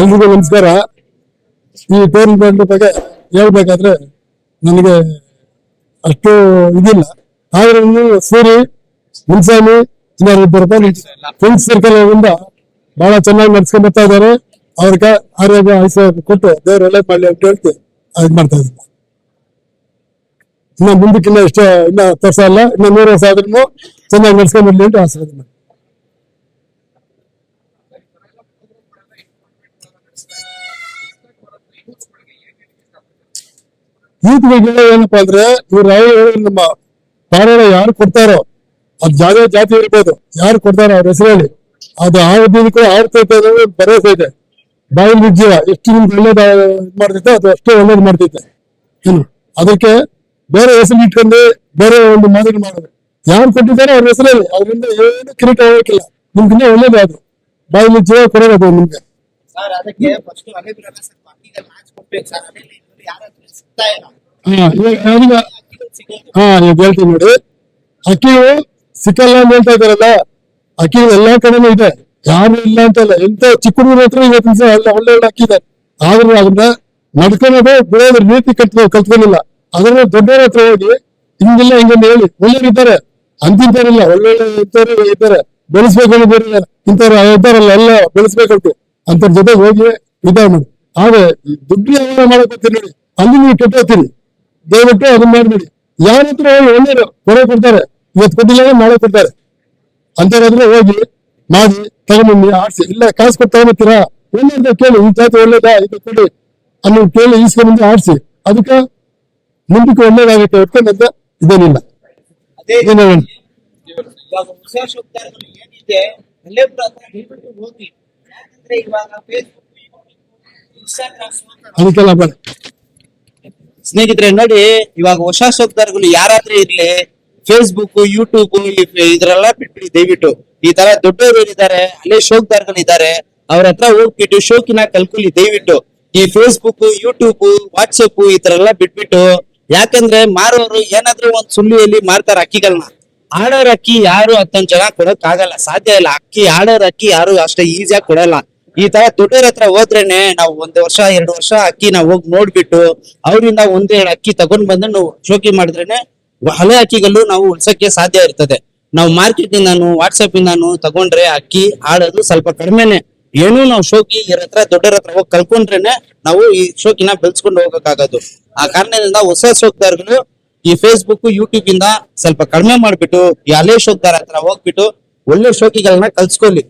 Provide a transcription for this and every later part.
ಎಲ್ರಿಗೂ ನಮಸ್ಕಾರ. ಈ ಟೂರ್ನಮೆಂಟ್ ಬಗ್ಗೆ ಹೇಳ್ಬೇಕಾದ್ರೆ ನನಗೆ ಅಷ್ಟು ಇದಿಲ್ಲ. ಆದ್ರೆ ಸೂರಿ ಮುನ್ಸಾಮಿ ಇಬ್ಬರು ಫ್ರೆಂಡ್ಸ್ ಸರ್ಕಲ್ ಇಂದ ಬಹಳ ಚೆನ್ನಾಗಿ ನಡ್ಸ್ಕೊಂಡ್ ಬರ್ತಾ ಇದ್ದಾರೆ. ಅವ್ರಿಗೆ ಆರೋಗ್ಯ ಆಯ್ಸ ಕೊಟ್ಟು ದೇವ್ರ ಒಳ್ಳೆ ಮಾಡ್ಲಿ ಅಂತ ಹೇಳ್ತಿ. ಇದು ಮಾಡ್ತಾ ಇದ್ದೀನಿ. ಇನ್ನ ಮುಂದಕ್ಕಿನ್ನ ಇಷ್ಟ ಇನ್ನ ತರ್ಸಲ್ಲ ಇನ್ನ ನೂರು ವರ್ಷ ಆದ್ರೂ ಚೆನ್ನಾಗಿ ನಡ್ಸ್ಕೊಂಡ್ ಬರ್ಲಿ ಅಂತ ಆಸೆ ಮಾಡಿ ಯೂತ್ಗಳಿಗೆ ಏನಪ್ಪಾ ಅಂದ್ರೆ, ಇವ್ರು ನಮ್ಮ ಪಾರಾಯಣ ಯಾರು ಕೊಡ್ತಾರೋ, ಅದ್ ಜಾತಿ ಜಾತಿ ಇರ್ಬೋದು. ಯಾರು ಕೊಡ್ತಾರೋ ಅವ್ರ ಹೆಸರೇಳಿ ಅದು ಅದು ಕೂಡ ಆಡ್ತೈತೆ ಅನ್ನೋದು ಭರವಸೆ ಇದೆ. ಬಾಯಿ ವಿಜಯ ಎಷ್ಟು ನಿಮ್ಗೆ ಒಳ್ಳೇದು ಮಾಡ್ತೈತೆ ಅದು ಅಷ್ಟೇ ಒಳ್ಳೇದು ಮಾಡ್ತೈತೆ ಏನು? ಅದಕ್ಕೆ ಬೇರೆ ಹೆಸರು ಇಟ್ಕೊಂಡು ಬೇರೆ ಒಂದು ಮಾದರಿ ಮಾಡೋದು. ಯಾರು ಕೊಟ್ಟಿದ್ದಾರೆ ಅವ್ರ ಹೆಸರಲ್ಲಿ. ಅವರಿಂದ ಏನು ಕಿರೀಟ ಹೋಗಕ್ಕಿಲ್ಲ. ನಿಮ್ಗಿನ್ನ ಒಳ್ಳೇದು ಅದು. ಬಾಯಿ ಜೀವ ಕೊಡೋದು ಅದು ನಿಮ್ಗೆ. ಹೇಳ್ತೀನಿ ನೋಡಿ. ಅಕ್ಕಿಯು ಸಿಕ್ಕಲ್ಲ ಅಂತ ಹೇಳ್ತಾ ಇದಾರಲ್ಲ ಅಕ್ಕಿ ಎಲ್ಲಾ ಕಡೆನೂ ಇದೆ. ಯಾರು ಇಲ್ಲ ಅಂತ ಇಲ್ಲ. ಎಂತ ಚಿಕ್ಕ ಹುಡುಗರ ಹತ್ರ ಇವತ್ತಿನ ಒಳ್ಳೆ ಒಳ್ಳೆ ಅಕ್ಕಿ ಇದೆ. ಆದ್ರೂ ಅದನ್ನ ನಡ್ಕೊಳೋದು ಬೆಳೆಯೋದ್ರ ರೀತಿ ಕಲ್ತ್ ಕಲ್ತ್ಕೊಂಡಿಲ್ಲ. ಅದನ್ನ ದೊಡ್ಡವ್ರ ಹತ್ರ ಹೋಗಿ, ಹಿಂಗಿಲ್ಲ ಹಿಂಗಂತ ಹೇಳಿ. ಒಳ್ಳೆಯವ್ರು ಅಂತಿಂತಾರಿಲ್ಲ ಒಳ್ಳೊಳ್ಳೆ ಇದ್ದಾರೆ. ಬೆಳೆಸ್ಬೇಕು ಅನ್ನೋದು ಇಂಥವ್ರು ಇದ್ದಾರಲ್ಲ, ಎಲ್ಲ ಬೆಳೆಸ್ಬೇಕಂತ. ಅಂತ ಜೊತೆ ಹೋಗಿ ಇದಾವ ಮಾಡಿ. ಆದ್ರೆ ದುಡ್ಡು ಯಾವ ಮಾಡಕ್ ಬರ್ತೀರಿ ನೋಡಿ? ಅಲ್ಲಿ ನೀವು ಕೆಟ್ಟ ಹೋಗ್ತೀರಿ ದಯವಿಟ್ಟು ಅದನ್ನ ಮಾಡಬೇಡಿ. ಯಾರ ಹತ್ರ ಹೋಗಿ ಒಳ್ಳೆಯವರು ಕೊನೆ ಕೊಡ್ತಾರೆ ಇವತ್ತು ಕೊಟ್ಟಿಲ್ಲ ಮಾಡೋ ನಾಳೆ ಕೊಡ್ತಾರೆ. ಅಂತಾರಾದ್ರೆ ಹೋಗಿ ಮಾಡಿ ತಗೊಂಡ್ಬಂದು ಆಡ್ಸಿ. ಇಲ್ಲ ಕಾಸು ಕೊಟ್ಟು ತಗೊಂಬತ್ತೀರಾ ಒಳ್ಳೆಯದ ಕೇಳಿ ಈ ಜಾತಿ ಒಳ್ಳೇದಾ? ಇದು ಕೊಡಿ. ಅನ್ನೋ ಕೇಳಿ ಈಸ್ಕೊಂಡ್ಬಂದು ಆಡ್ಸಿ. ಅದಕ್ಕೆ ಮುಂದಕ್ಕೆ ಒಳ್ಳೇದಾಗುತ್ತೆ ಹೊತ್ಕೊಂಡಂತ ಇದೇನಿಲ್ಲ? ಇವಾಗ ಅದಕ್ಕೆಲ್ಲ ಬೇಡ ಸ್ನೇಹಿತರೆ, ನೋಡಿ, ಇವಾಗ ಹೊಸ ಶೋಕ್ದಾರ್ಗಳು ಯಾರಾದ್ರೂ ಇರ್ಲಿ ಫೇಸ್ಬುಕ್ ಯೂಟ್ಯೂಬ್ ಇದ್ರೆಲ್ಲ ಬಿಟ್ಬಿಡಿ, ದಯವಿಟ್ಟು. ಈ ತರ ದೊಡ್ಡವರು ಇದ್ದಾರೆ ಅಲ್ಲೇ ಶೋಕ್ದಾರ್ಗಳು ಇದ್ದಾರೆ ಅವ್ರ ಹತ್ರ ಹೋಗ್ಬಿಟ್ಟು ಶೋಕಿನ ಕಲ್ಕೊಳ್ಳಿ ದಯವಿಟ್ಟು. ಈ ಫೇಸ್ಬುಕ್ ಯೂಟ್ಯೂಬ್ ವಾಟ್ಸಪ್ ಈ ತರ ಎಲ್ಲ ಬಿಟ್ಬಿಟ್ಟು, ಯಾಕಂದ್ರೆ ಮಾರೋರು ಏನಾದ್ರೂ ಒಂದ್ ಸುಳ್ಳಿಯಲ್ಲಿ ಮಾರ್ತಾರ ಅಕ್ಕಿಗಳನ್ನ ಆಡೋರ್ ಅಕ್ಕಿ ಯಾರು ಹತ್ತೊಂದ್ ಜನ ಕೊಡಕ್ ಆಗಲ್ಲ ಸಾಧ್ಯ ಇಲ್ಲ. ಅಕ್ಕಿ ಆಡೋರ್ ಅಕ್ಕಿ ಯಾರು ಅಷ್ಟೇ ಈಸಿಯಾಗಿ ಕೊಡಲ್ಲ. ಈ ತರ ದೊಡ್ಡವ್ರ ಹತ್ರ ಹೋದ್ರೇನೆ ನಾವು ಒಂದ್ ವರ್ಷ, ಎರಡು ವರ್ಷ ಅಕ್ಕಿ ನಾವು ಹೋಗಿ ನೋಡ್ಬಿಟ್ಟು ಅವರಿಂದ ಒಂದೇ ಅಕ್ಕಿ ತಗೊಂಡ್ ಬಂದು ನಾವು ಶೋಕಿ ಮಾಡಿದ್ರೇನೆ ಹಳೆ ಅಕ್ಕಿಗಳು ನಾವು ಉಳ್ಸಕ್ಕೆ ಸಾಧ್ಯ ಇರ್ತದೆ. ನಾವು ಮಾರ್ಕೆಟ್ ಇಂದಾನು ವಾಟ್ಸಪ್ ಇಂದಾನು ತಗೊಂಡ್ರೆ ಅಕ್ಕಿ ಆಡೋದು ಸ್ವಲ್ಪ ಕಡಿಮೆನೆ. ಏನು ನಾವು ಶೋಕಿ ಇವ್ರ ಹತ್ರ ದೊಡ್ಡರ ಹತ್ರ ಹೋಗಿ ಕಲ್ಕೊಂಡ್ರೇನೆ ನಾವು ಈ ಶೋಕಿನ ಬೆಳೆಸ್ಕೊಂಡು ಹೋಗಕ್ಕಾಗೋದು ಆ ಕಾರಣದಿಂದ ಹೊಸ ಶೋಕ್ದಾರ್ಗಳು ಈ ಫೇಸ್ಬುಕ್ ಯೂಟ್ಯೂಬ್ ಇಂದ ಸ್ವಲ್ಪ ಕಡಿಮೆ ಮಾಡ್ಬಿಟ್ಟು, ಈ ಹಳೆ ಶೋಕ್ದಾರ ಹತ್ರ ಹೋಗ್ಬಿಟ್ಟು ಒಳ್ಳೆ ಶೋಕಿಗಳನ್ನ ಕಲ್ಸ್ಕೊಳ್ಳಿ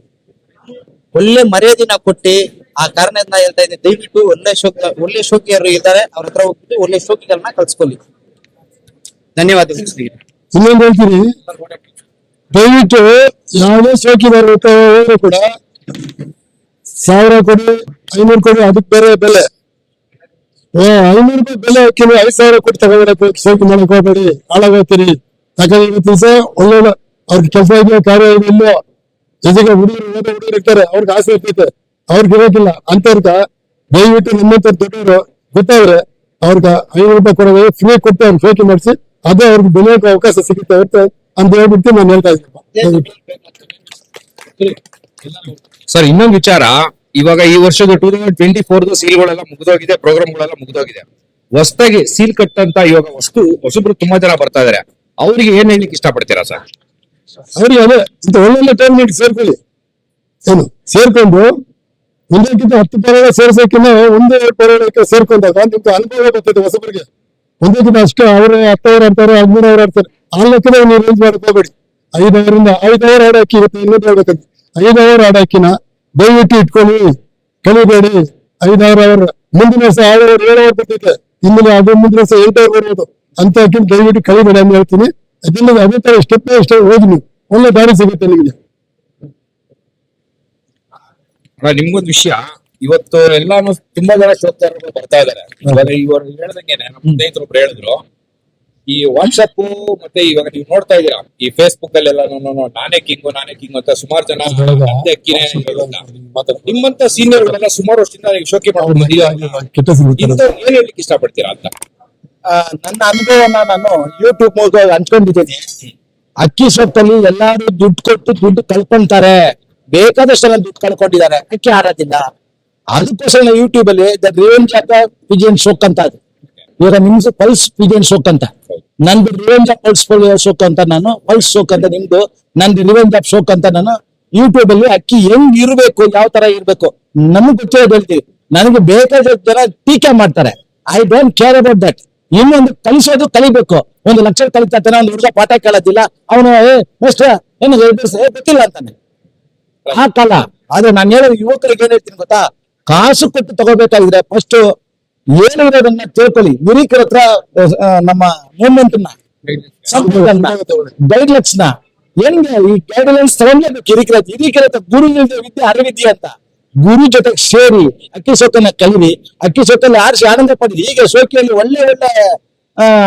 ಒಳ್ಳೆ ಮರ್ಯಾದಿನ ಕೊಟ್ಟಿ ಆ ಕಾರಣದಿಂದ ಹೇಳ್ತಾ ಇದ್ದೀನಿ. ದಯವಿಟ್ಟು ಒಳ್ಳೆ ಶೋಕ, ಒಳ್ಳೆ ಶೋಕಿಯರು ಇದ್ದಾರೆ. ಅವ್ರ ಹತ್ರ ಹೋಗ್ಬಿಟ್ಟು ಒಳ್ಳೆ ಶೋಕಿಗಳನ್ನ ಕಲ್ಸ್ಕೊಳ್ಳಿ ಧನ್ಯವಾದಗಳು. ಸ್ನೇಹಿತರೆ. ಇನ್ನೊಂದು ಹೇಳ್ತೀನಿ. ದಯವಿಟ್ಟು ಯಾವುದೇ ಶೋಕಿದಾರ ಕೂಡ ಸಾವಿರ ಕೊಡಿ ಐನೂರು ಕೊಡಿ ಅದಕ್ಕೆ ಬೇರೆ ಬೆಲೆ. ಐನೂರು ರೂಪಾಯಿ ಬೆಲೆ ಹಾಕಿದ್ರೆ ಐದು ಸಾವಿರ ಕೊಟ್ಟು ತಗೊಂಡ್ರೆ ಶೋಕಿ ಮಾಡಕ್ ಹೋಗ್ಬೇಡಿ. ಹಾಳಾಗೋಗ್ತೀರಿ. ಯಾಕಂದ್ರೆ ಇವತ್ತು ದಿವಸ ಒಳ್ಳೊಳ್ಳೆ ಅವ್ರಿಗೆ ಕೆಲಸ ಇದೆಯೋ, ಕಾರ್ಯ ಇದೆ ಇಲ್ಲೋ ಜೊತೆಗೆ ಹುಡುಗರು ಓದೋ ಹುಡುಗರು ಇರ್ತಾರೆ, ಅವ್ರಿಗೆ ಆಸೆ ಇರ್ತೈತೆ. ಅವ್ರಿಗೆ ಇರೋದಿಲ್ಲ ಅಂತವ್ರಗ ದಯವಿಟ್ಟು ನಮ್ಮಂತ ದೊಡ್ಡವರು ಗೊತ್ತಾದ್ರೆ ಅವ್ರಿಗೆ ಐನೂರು ರೂಪಾಯಿ ಕೊಡೋದು ಫ್ರೀ ಕೊಟ್ಟು ಅವ್ರಿಗೆ ಶೋಕಿ ಮಾಡಿಸಿ, ಅದೇ ಅವ್ರಿಗೆ ಬೆಳೆಯೋಕೆ ಅವಕಾಶ ಸಿಗುತ್ತೆ ಅಂತ ಅಂತ ಹೇಳ್ಬಿಟ್ಟು ನಾನು ಹೇಳ್ತಾ ಇದ್ದೀನಿ. ಸರ್, ಇನ್ನೊಂದು ವಿಚಾರ. ಇವಾಗ ಈ ವರ್ಷದ ಟೂ ತೌಸಂಡ್ ಟ್ವೆಂಟಿ ಫೋರ್ ಸೀಲ್ಗಳೆಲ್ಲ ಮುಗಿದೋಗಿದೆ, ಪ್ರೋಗ್ರಾಮ್ಗಳೆಲ್ಲ ಮುಗಿದೋಗಿದೆ. ಹೊಸದಾಗಿ ಸೀಲ್ ಕಟ್ಟಂತ ಇವಾಗ ವಸ್ತು, ಹೊಸಬ್ರು ತುಂಬಾ ಜನ ಬರ್ತಾ ಇದಾರೆ. ಅವ್ರಿಗೆ ಏನ್ ಹೇಳಿಕ್ ಇಷ್ಟಪಡ್ತೀರಾ ಸರ್? ಅವ್ರಿಗೆ ಅದೇ ಇಂಥ ಒಳ್ಳೊಳ್ಳೆ ಟೈಮ್ ನೀಡಿ ಸೇರ್ಕೊಳ್ಳಿ. ಏನು, ಸೇರ್ಕೊಂಡು, ಒಂದಕ್ಕಿಂತ ಹತ್ತು ಪರವಾಡ ಸೇರ್ಸೋಕ್ಕಿಂತ ಒಂದೇ ಎರಡು ಸೇರ್ಕೊಂಡಾಗ ನಿಮ್ಗೆ ಅನುಭವ ಬರ್ತದೆ ಹೊಸಬರಿಗೆ. ಒಂದಕ್ಕಿಂತ ಅಷ್ಟು ಅವರು, ಹತ್ತವರು ಆಡ್ತಾರೆ ಹದಿಮೂರು ಅವ್ರು ಆಡ್ತಾರೆ ಆ ಲೆಕ್ಕದ ನೀವು ರೇಂಜ್ ಮಾಡಕ್ ಹೋಗ್ಬೇಡಿ. ಐದು ಐದು ಅವರ್ ಆಡ್ ಹಾಕಿ, ಇವತ್ತು ಇನ್ನೊಂದು ಹೇಳ್ಬೇಕಂತ ಐದು ಅವರ್ ಆಡ್ ಹಾಕಿನ ದಯವಿಟ್ಟು ಇಟ್ಕೊಳ್ಳಿ. ಕಲಿಬೇಡಿ. ಐದು ಅವರ್. ಮುಂದಿನ ವರ್ಷ ಆರು ಅವರ್ ಏಳು ಅವರ್ ಬರ್ತೈತೆ. ಇಂದಿನ ಅದು ಮುಂದಿನ ವರ್ಷ ಎಂಟು ಅವರ್ ಬರ್ಬೋದು ಅಂತ ಹಾಕಿ ದಯವಿಟ್ಟು ಕಲಿಬೇಡಿ ಅಂತ ಹೇಳ್ತೀನಿ. ಅದನ್ನ ಅದೇ ತರ ಸ್ಟೆಪ್ ಬೈ ಸ್ಟೆಪ್ ಒಳ್ಳೆ ದಾರಿ ಸಿಗುತ್ತೆ ನಿಮಗೆ. ನಿಮ್ಗೊಂದು ವಿಷಯ. ಇವತ್ತು ಎಲ್ಲಾನು ತುಂಬಾ ಜನ ಶೋಕ್ತಾರರು ಬರ್ತಾ ಇದಾರೆ ಇವರು ಹೇಳ್ದಂಗೆನೆ ನಮ್ಮ ಸ್ನೇಹಿತರು ಒಬ್ರು ಹೇಳಿದ್ರು ಈ ವಾಟ್ಸಪ್ ಮತ್ತೆ ಇವಾಗ ನೀವು ನೋಡ್ತಾ ಇದೀರಾ? ಈ ಫೇಸ್ಬುಕ್ ಅಲ್ಲೆಲ್ಲ ನಾನೇ ಕಿಂಗು ನಾನೇ ಕಿಂಗು ಅಂತ ಸುಮಾರು ಜನ ಅಕ್ಕಿನೇ. ನಿಮ್ಮಂತ ಸೀನಿಯರ್ ಸುಮಾರು ವರ್ಷದಿಂದ ಶೋಕಿ ಮಾಡ್ಕೊಂಡು ಏನ್ ಹೇಳ್ಲಿಕ್ಕೆ ಇಷ್ಟಪಡ್ತೀರಾ ಅಂತ? ನನ್ನ ಅನುಭವನ ನಾನು ಯೂಟ್ಯೂಬ್ ಮೂಲಕ ಹಂಚ್ಕೊಂಡಿದ್ದೀನಿ. ಅಕ್ಕಿ ಸೊಪ್ಪಲ್ಲಿ ಎಲ್ಲಾರು ದುಡ್ಡು ಕೊಟ್ಟು ದುಡ್ಡು ಕಳ್ಕೊಂತಾರೆ. ಬೇಕಾದಷ್ಟು ಜನ ದುಡ್ಡು ಕಳ್ಕೊಂಡಿದ್ದಾರೆ. ಅಕ್ಕಿ ಹಾರೋದಿಲ್ಲ ಅದಕ್ಕೋಸ್ಕರ ಯೂಟ್ಯೂಬ್ ಅಲ್ಲಿ the revenge of pigeon shock ಅಂತ ಅದು ಇವಾಗ ನಿಮ್ದು ಪಲ್ಸ್ ಪಿಜಿಯನ್ ಶೋಕ್ ಅಂತ. ನಂದು ರಿವೆಂಜ್ ಆಫ್ ಪಲ್ಸ್ ಶೋಕ್ ಅಂತ ನಾನು ಪಲ್ಸ್ ಶೋಕ್ ಅಂತ ನಿಮ್ದು, ನಂದು ರಿವೆಂಜ್ ಆಫ್ ಶೋಕ್ ಅಂತ ನಾನು ಯೂಟ್ಯೂಬ್ ಅಲ್ಲಿ ಅಕ್ಕಿ ಹೆಂಗ್ ಇರ್ಬೇಕು, ಯಾವ ತರ ಇರ್ಬೇಕು ನಮ್ಗೆ ಗೊತ್ತಿರೋದು ಹೇಳ್ತೀವಿ. ನನಗೆ ಬೇಕಾದ ಜನ ಟೀಕೆ ಮಾಡ್ತಾರೆ. I don't care about that ಇನ್ನೊಂದು ಕಲಿಸೋದು ಕಲಿಬೇಕು. ಒಂದು ಲಕ್ಷ ಕಲಿತಾ ಒಂದು ಹುಡುಗ ಪಾಠ ಕೇಳೋದಿಲ್ಲ, ಅವನು, ಏ ಏನು ಗೊತ್ತಿಲ್ಲ ಅಂತಾನೆ. ಆ ಕಾಲ. ಆದ್ರೆ ನಾನು ಹೇಳೋ ಯುವಕರಿಗೆ ಏನ್ ಹೇಳ್ತೀನಿ ಗೊತ್ತಾ? ಕಾಸು ಕೊಟ್ಟು ತಗೋಬೇಕಾಗಿದ್ರೆ ಫಸ್ಟ್ ಏನಿರೋದನ್ನ ತಿಳ್ಕೊಳ್ಳಿ. ಹಿರಿಕರ ಹತ್ರ ನಮ್ಮ ಮೂವ್ಮೆಂಟ್ ಗೈಡ್ಲೈನ್ಸ್ನ ಹೆಂಗೆ ಈ ಗೈಡ್ಲೈನ್ಸ್ ತಗೊಂಡ್ಲೇಬೇಕು? ಹಿರಿಕರ. ಹಿರಿಕರ ಗುರು ವಿದ್ಯೆ ಅರಿವಿದ್ಯೆ ಅಂತ. ಗುರು ಜೊತೆ ಸೇರಿ ಅಕ್ಕಿ ಸೊಕ್ಕನ್ನ ಕಲಿರಿ ಅಕ್ಕಿ ಸೊಕ್ಕಲ್ಲಿ ಆರಿಸಿ ಆನಂದ ಪಡಿರಿ ಈಗ ಸೋಕಿಯಲ್ಲಿ ಒಳ್ಳೆ ಒಳ್ಳೆ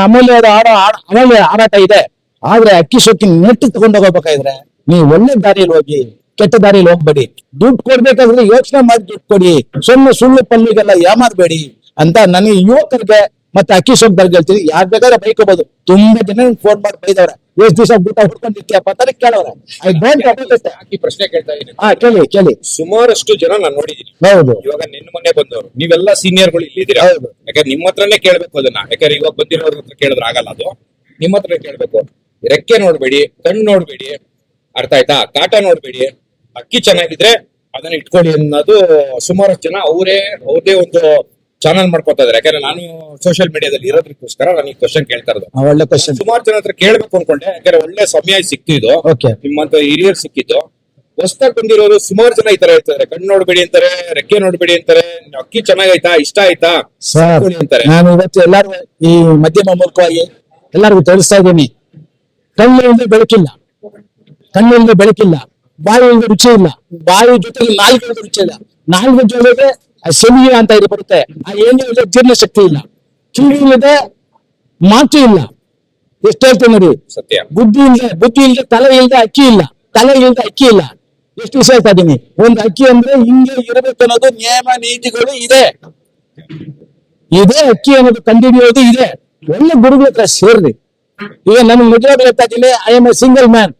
ಅಮೂಲ್ಯವಾದ ಆಡ ಅಮೂಲ್ಯ ಆರಾಟ ಇದೆ. ಆದ್ರೆ ಅಕ್ಕಿ ಸೊಕ್ಕಿನ ನೆಟ್ಟು ತಗೊಂಡು ಹೋಗ್ಬೇಕಾದ್ರೆ ನೀವು ಒಳ್ಳೆ ದಾರಿಯಲ್ಲಿ ಹೋಗಿ, ಕೆಟ್ಟ ದಾರಿಯಲ್ಲಿ ಹೋಗ್ಬೇಡಿ. ದುಡ್ಡು ಕೊಡ್ಬೇಕಾದ್ರೆ ಯೋಚನೆ ಮಾಡಿ ದುಡ್ಡು ಕೊಡಿ. ಸುಮ್ಮನೆ ಸುಳ್ಳು ಪಲ್ಲಿಗೆಲ್ಲ ಯಾಮಾರ್ಬೇಡಿ ಅಂತ ನನಗೆ ಯುವಕರಿಗೆ ಮತ್ತೆ ಅಕ್ಕಿ ಸೊಕ್ಕದವ್ರಿಗೆ ಹೇಳ್ತೀನಿ. ಯಾರ್ ಬೇಕಾದ್ರೆ ಬೈಕೋಬಹುದು ತುಂಬಾ ಜನ ಫೋನ್ ಮಾಡಿ ಬೈದವ್ರೆ. ಎಷ್ಟ್ ದಿವಸ ಊಟ ಹೊಡ್ಕೊಂಡಿರ್ತೀಯಪ್ಪ ಅಂತಾನೆ ಕೇಳವ್ರೆ. ಐ ಡೋಂಟ್ ಪ್ರಶ್ನೆ ಕೇಳ್ತಾ ಇದ್ದೀನಿ. ಹಾ ಕೇಳಿ ಕೇಳಿ. ಸುಮಾರಷ್ಟು ಜನ ನಾನು ನೋಡಿದೀನಿ. ಹೌದು. ಇವಾಗ ನಿನ್ನ ಮನೆ ಬಂದವರು. ನೀವೆಲ್ಲ ಸೀನಿಯರ್ಗಳು ಇಲ್ಲಿದ್ದೀರಾ? ಹೌದು. ಯಾಕಂದ್ರೆ ನಿಮ್ಮ ಹತ್ರನೇ ಕೇಳ್ಬೇಕು ಅದನ್ನ. ಯಾಕಂದ್ರೆ ಇವಾಗ ಬಂದಿರೋ ಹತ್ರ ಕೇಳಿದ್ರೆ ಆಗಲ್ಲ ಅದು. ನಿಮ್ಮ ಹತ್ರ ಕೇಳ್ಬೇಕು. ರೆಕ್ಕೆ ನೋಡ್ಬೇಡಿ ಕಣ್ಣು ನೋಡ್ಬೇಡಿ. ಅರ್ಥ ಆಯ್ತಾ? ಕಾಟ ನೋಡ್ಬೇಡಿ. ಅಕ್ಕಿ ಚೆನ್ನಾಗಿದ್ರೆ ಅದನ್ನ ಇಟ್ಕೊಳ್ಳಿ ಅನ್ನೋದು ಸುಮಾರಷ್ಟು ಜನ ಅವರೇ ಅವ್ರದೇ ಒಂದು ಚಾನಲ್ ಮಾಡ್ಕೊತಾ ಇದ್ದಾರೆ. ಯಾಕಂದ್ರೆ ನಾನು ಸೋಷಿಯಲ್ ಮೀಡಿಯಾದಲ್ಲಿ ಇರೋದಕ್ಕೋಸ್ಕರ ನಾನು ಈ ಕ್ವಶನ್ ಕೇಳ್ತಾ ಇರೋದು. ಆ, ಒಳ್ಳೆ ಕ್ವಶನ್ ಸುಮಾರು ಜನ ಹತ್ರ ಕೇಳ್ಬೇಕು ಅನ್ಕೊಂಡೆ. ಯಾಕಂದ್ರೆ ಒಳ್ಳೆ ಸಮಯ ಸಿಕ್ತು ಇದು ಓಕೆ ನಿಮ್ಮಂತ ಹಿರಿಯರ್ ಸಿಕ್ಕಿದ್ದು. ಹೊಸ್ದಾಗಿ ಬಂದಿರೋರು ಸುಮಾರು ಜನ ಈ ತರ ಹೇಳ್ತಾರೆ ಕಣ್ಣು ನೋಡ್ಬೇಡಿ ಅಂತಾರೆ ರೆಕ್ಕೆ ನೋಡ್ಬೇಡಿ ಅಂತಾರೆ ಅಕ್ಕಿ ಚೆನ್ನಾಗೈತಾ ಇಷ್ಟ ಆಯ್ತಾ? ಸರ್ ಅಂತಾರೆ. ನಾನು ಇವತ್ತು ಎಲ್ಲಾರು ಈ ಮಧ್ಯಮ ಮೂಲಕವಾಗಿ ಎಲ್ಲರಿಗೂ ತೋರಿಸ್ತಾ ಇದ್ದೀನಿ. ಕಣ್ಣಿಂದ ಬೆಳಕಿಲ್ಲ. ಕಣ್ಣಿಂದ ಬೆಳಕಿಲ್ಲ. ಬಾಯಿಯಿಂದ ರುಚಿ ಇಲ್ಲ ಬಾಯಿ ಜೊತೆಗೆ ನಾಲ್ಕು ರುಚಿ ಇಲ್ಲ ನಾಲ್ಕು ಜೊತೆಗೆ ಆ ಸೆಮಿಗೆ ಅಂತ ಇದು ಬರುತ್ತೆ. ಆ ಏನು ಜೀರ್ಣ ಶಕ್ತಿ ಇಲ್ಲ. ಕಿವಿ ಇಲ್ಲದೆ ಮಾತು ಇಲ್ಲ. ಎಷ್ಟು ಹೇಳ್ತೀನಿ ನೋಡಿ. ಸತ್ಯ. ಬುದ್ಧಿ ಇಲ್ಲದೆ ಬುದ್ಧಿ ಇಲ್ಲದೆ ತಲೆ ಇಲ್ಲದೆ ಅಕ್ಕಿ ಇಲ್ಲ. ತಲೆ ಇಲ್ಲದೆ ಅಕ್ಕಿ ಇಲ್ಲ. ಎಷ್ಟು ವಿಷಯ ಹೇಳ್ತಾ ಇದ್ದೀನಿ ಒಂದು ಅಕ್ಕಿ ಅಂದ್ರೆ ಹಿಂಗೆ ಇರಬೇಕು ಅನ್ನೋದು ನಿಯಮ ನೀತಿಗಳು ಇದೆ. ಇದೇ ಅಕ್ಕಿ ಅನ್ನೋದು ಕಂಡುಹಿಡಿಯೋದು ಇದೆ. ಒಳ್ಳೆ ಗುರುಗಳ ಹತ್ರ ಸೇರ್ರಿ. ಈಗ ನನ್ಗೆ ನಿಜವಾಗ್ಲೂ ಹೇಳ್ತಾ ಇದ್ದೀನಿ I am a single man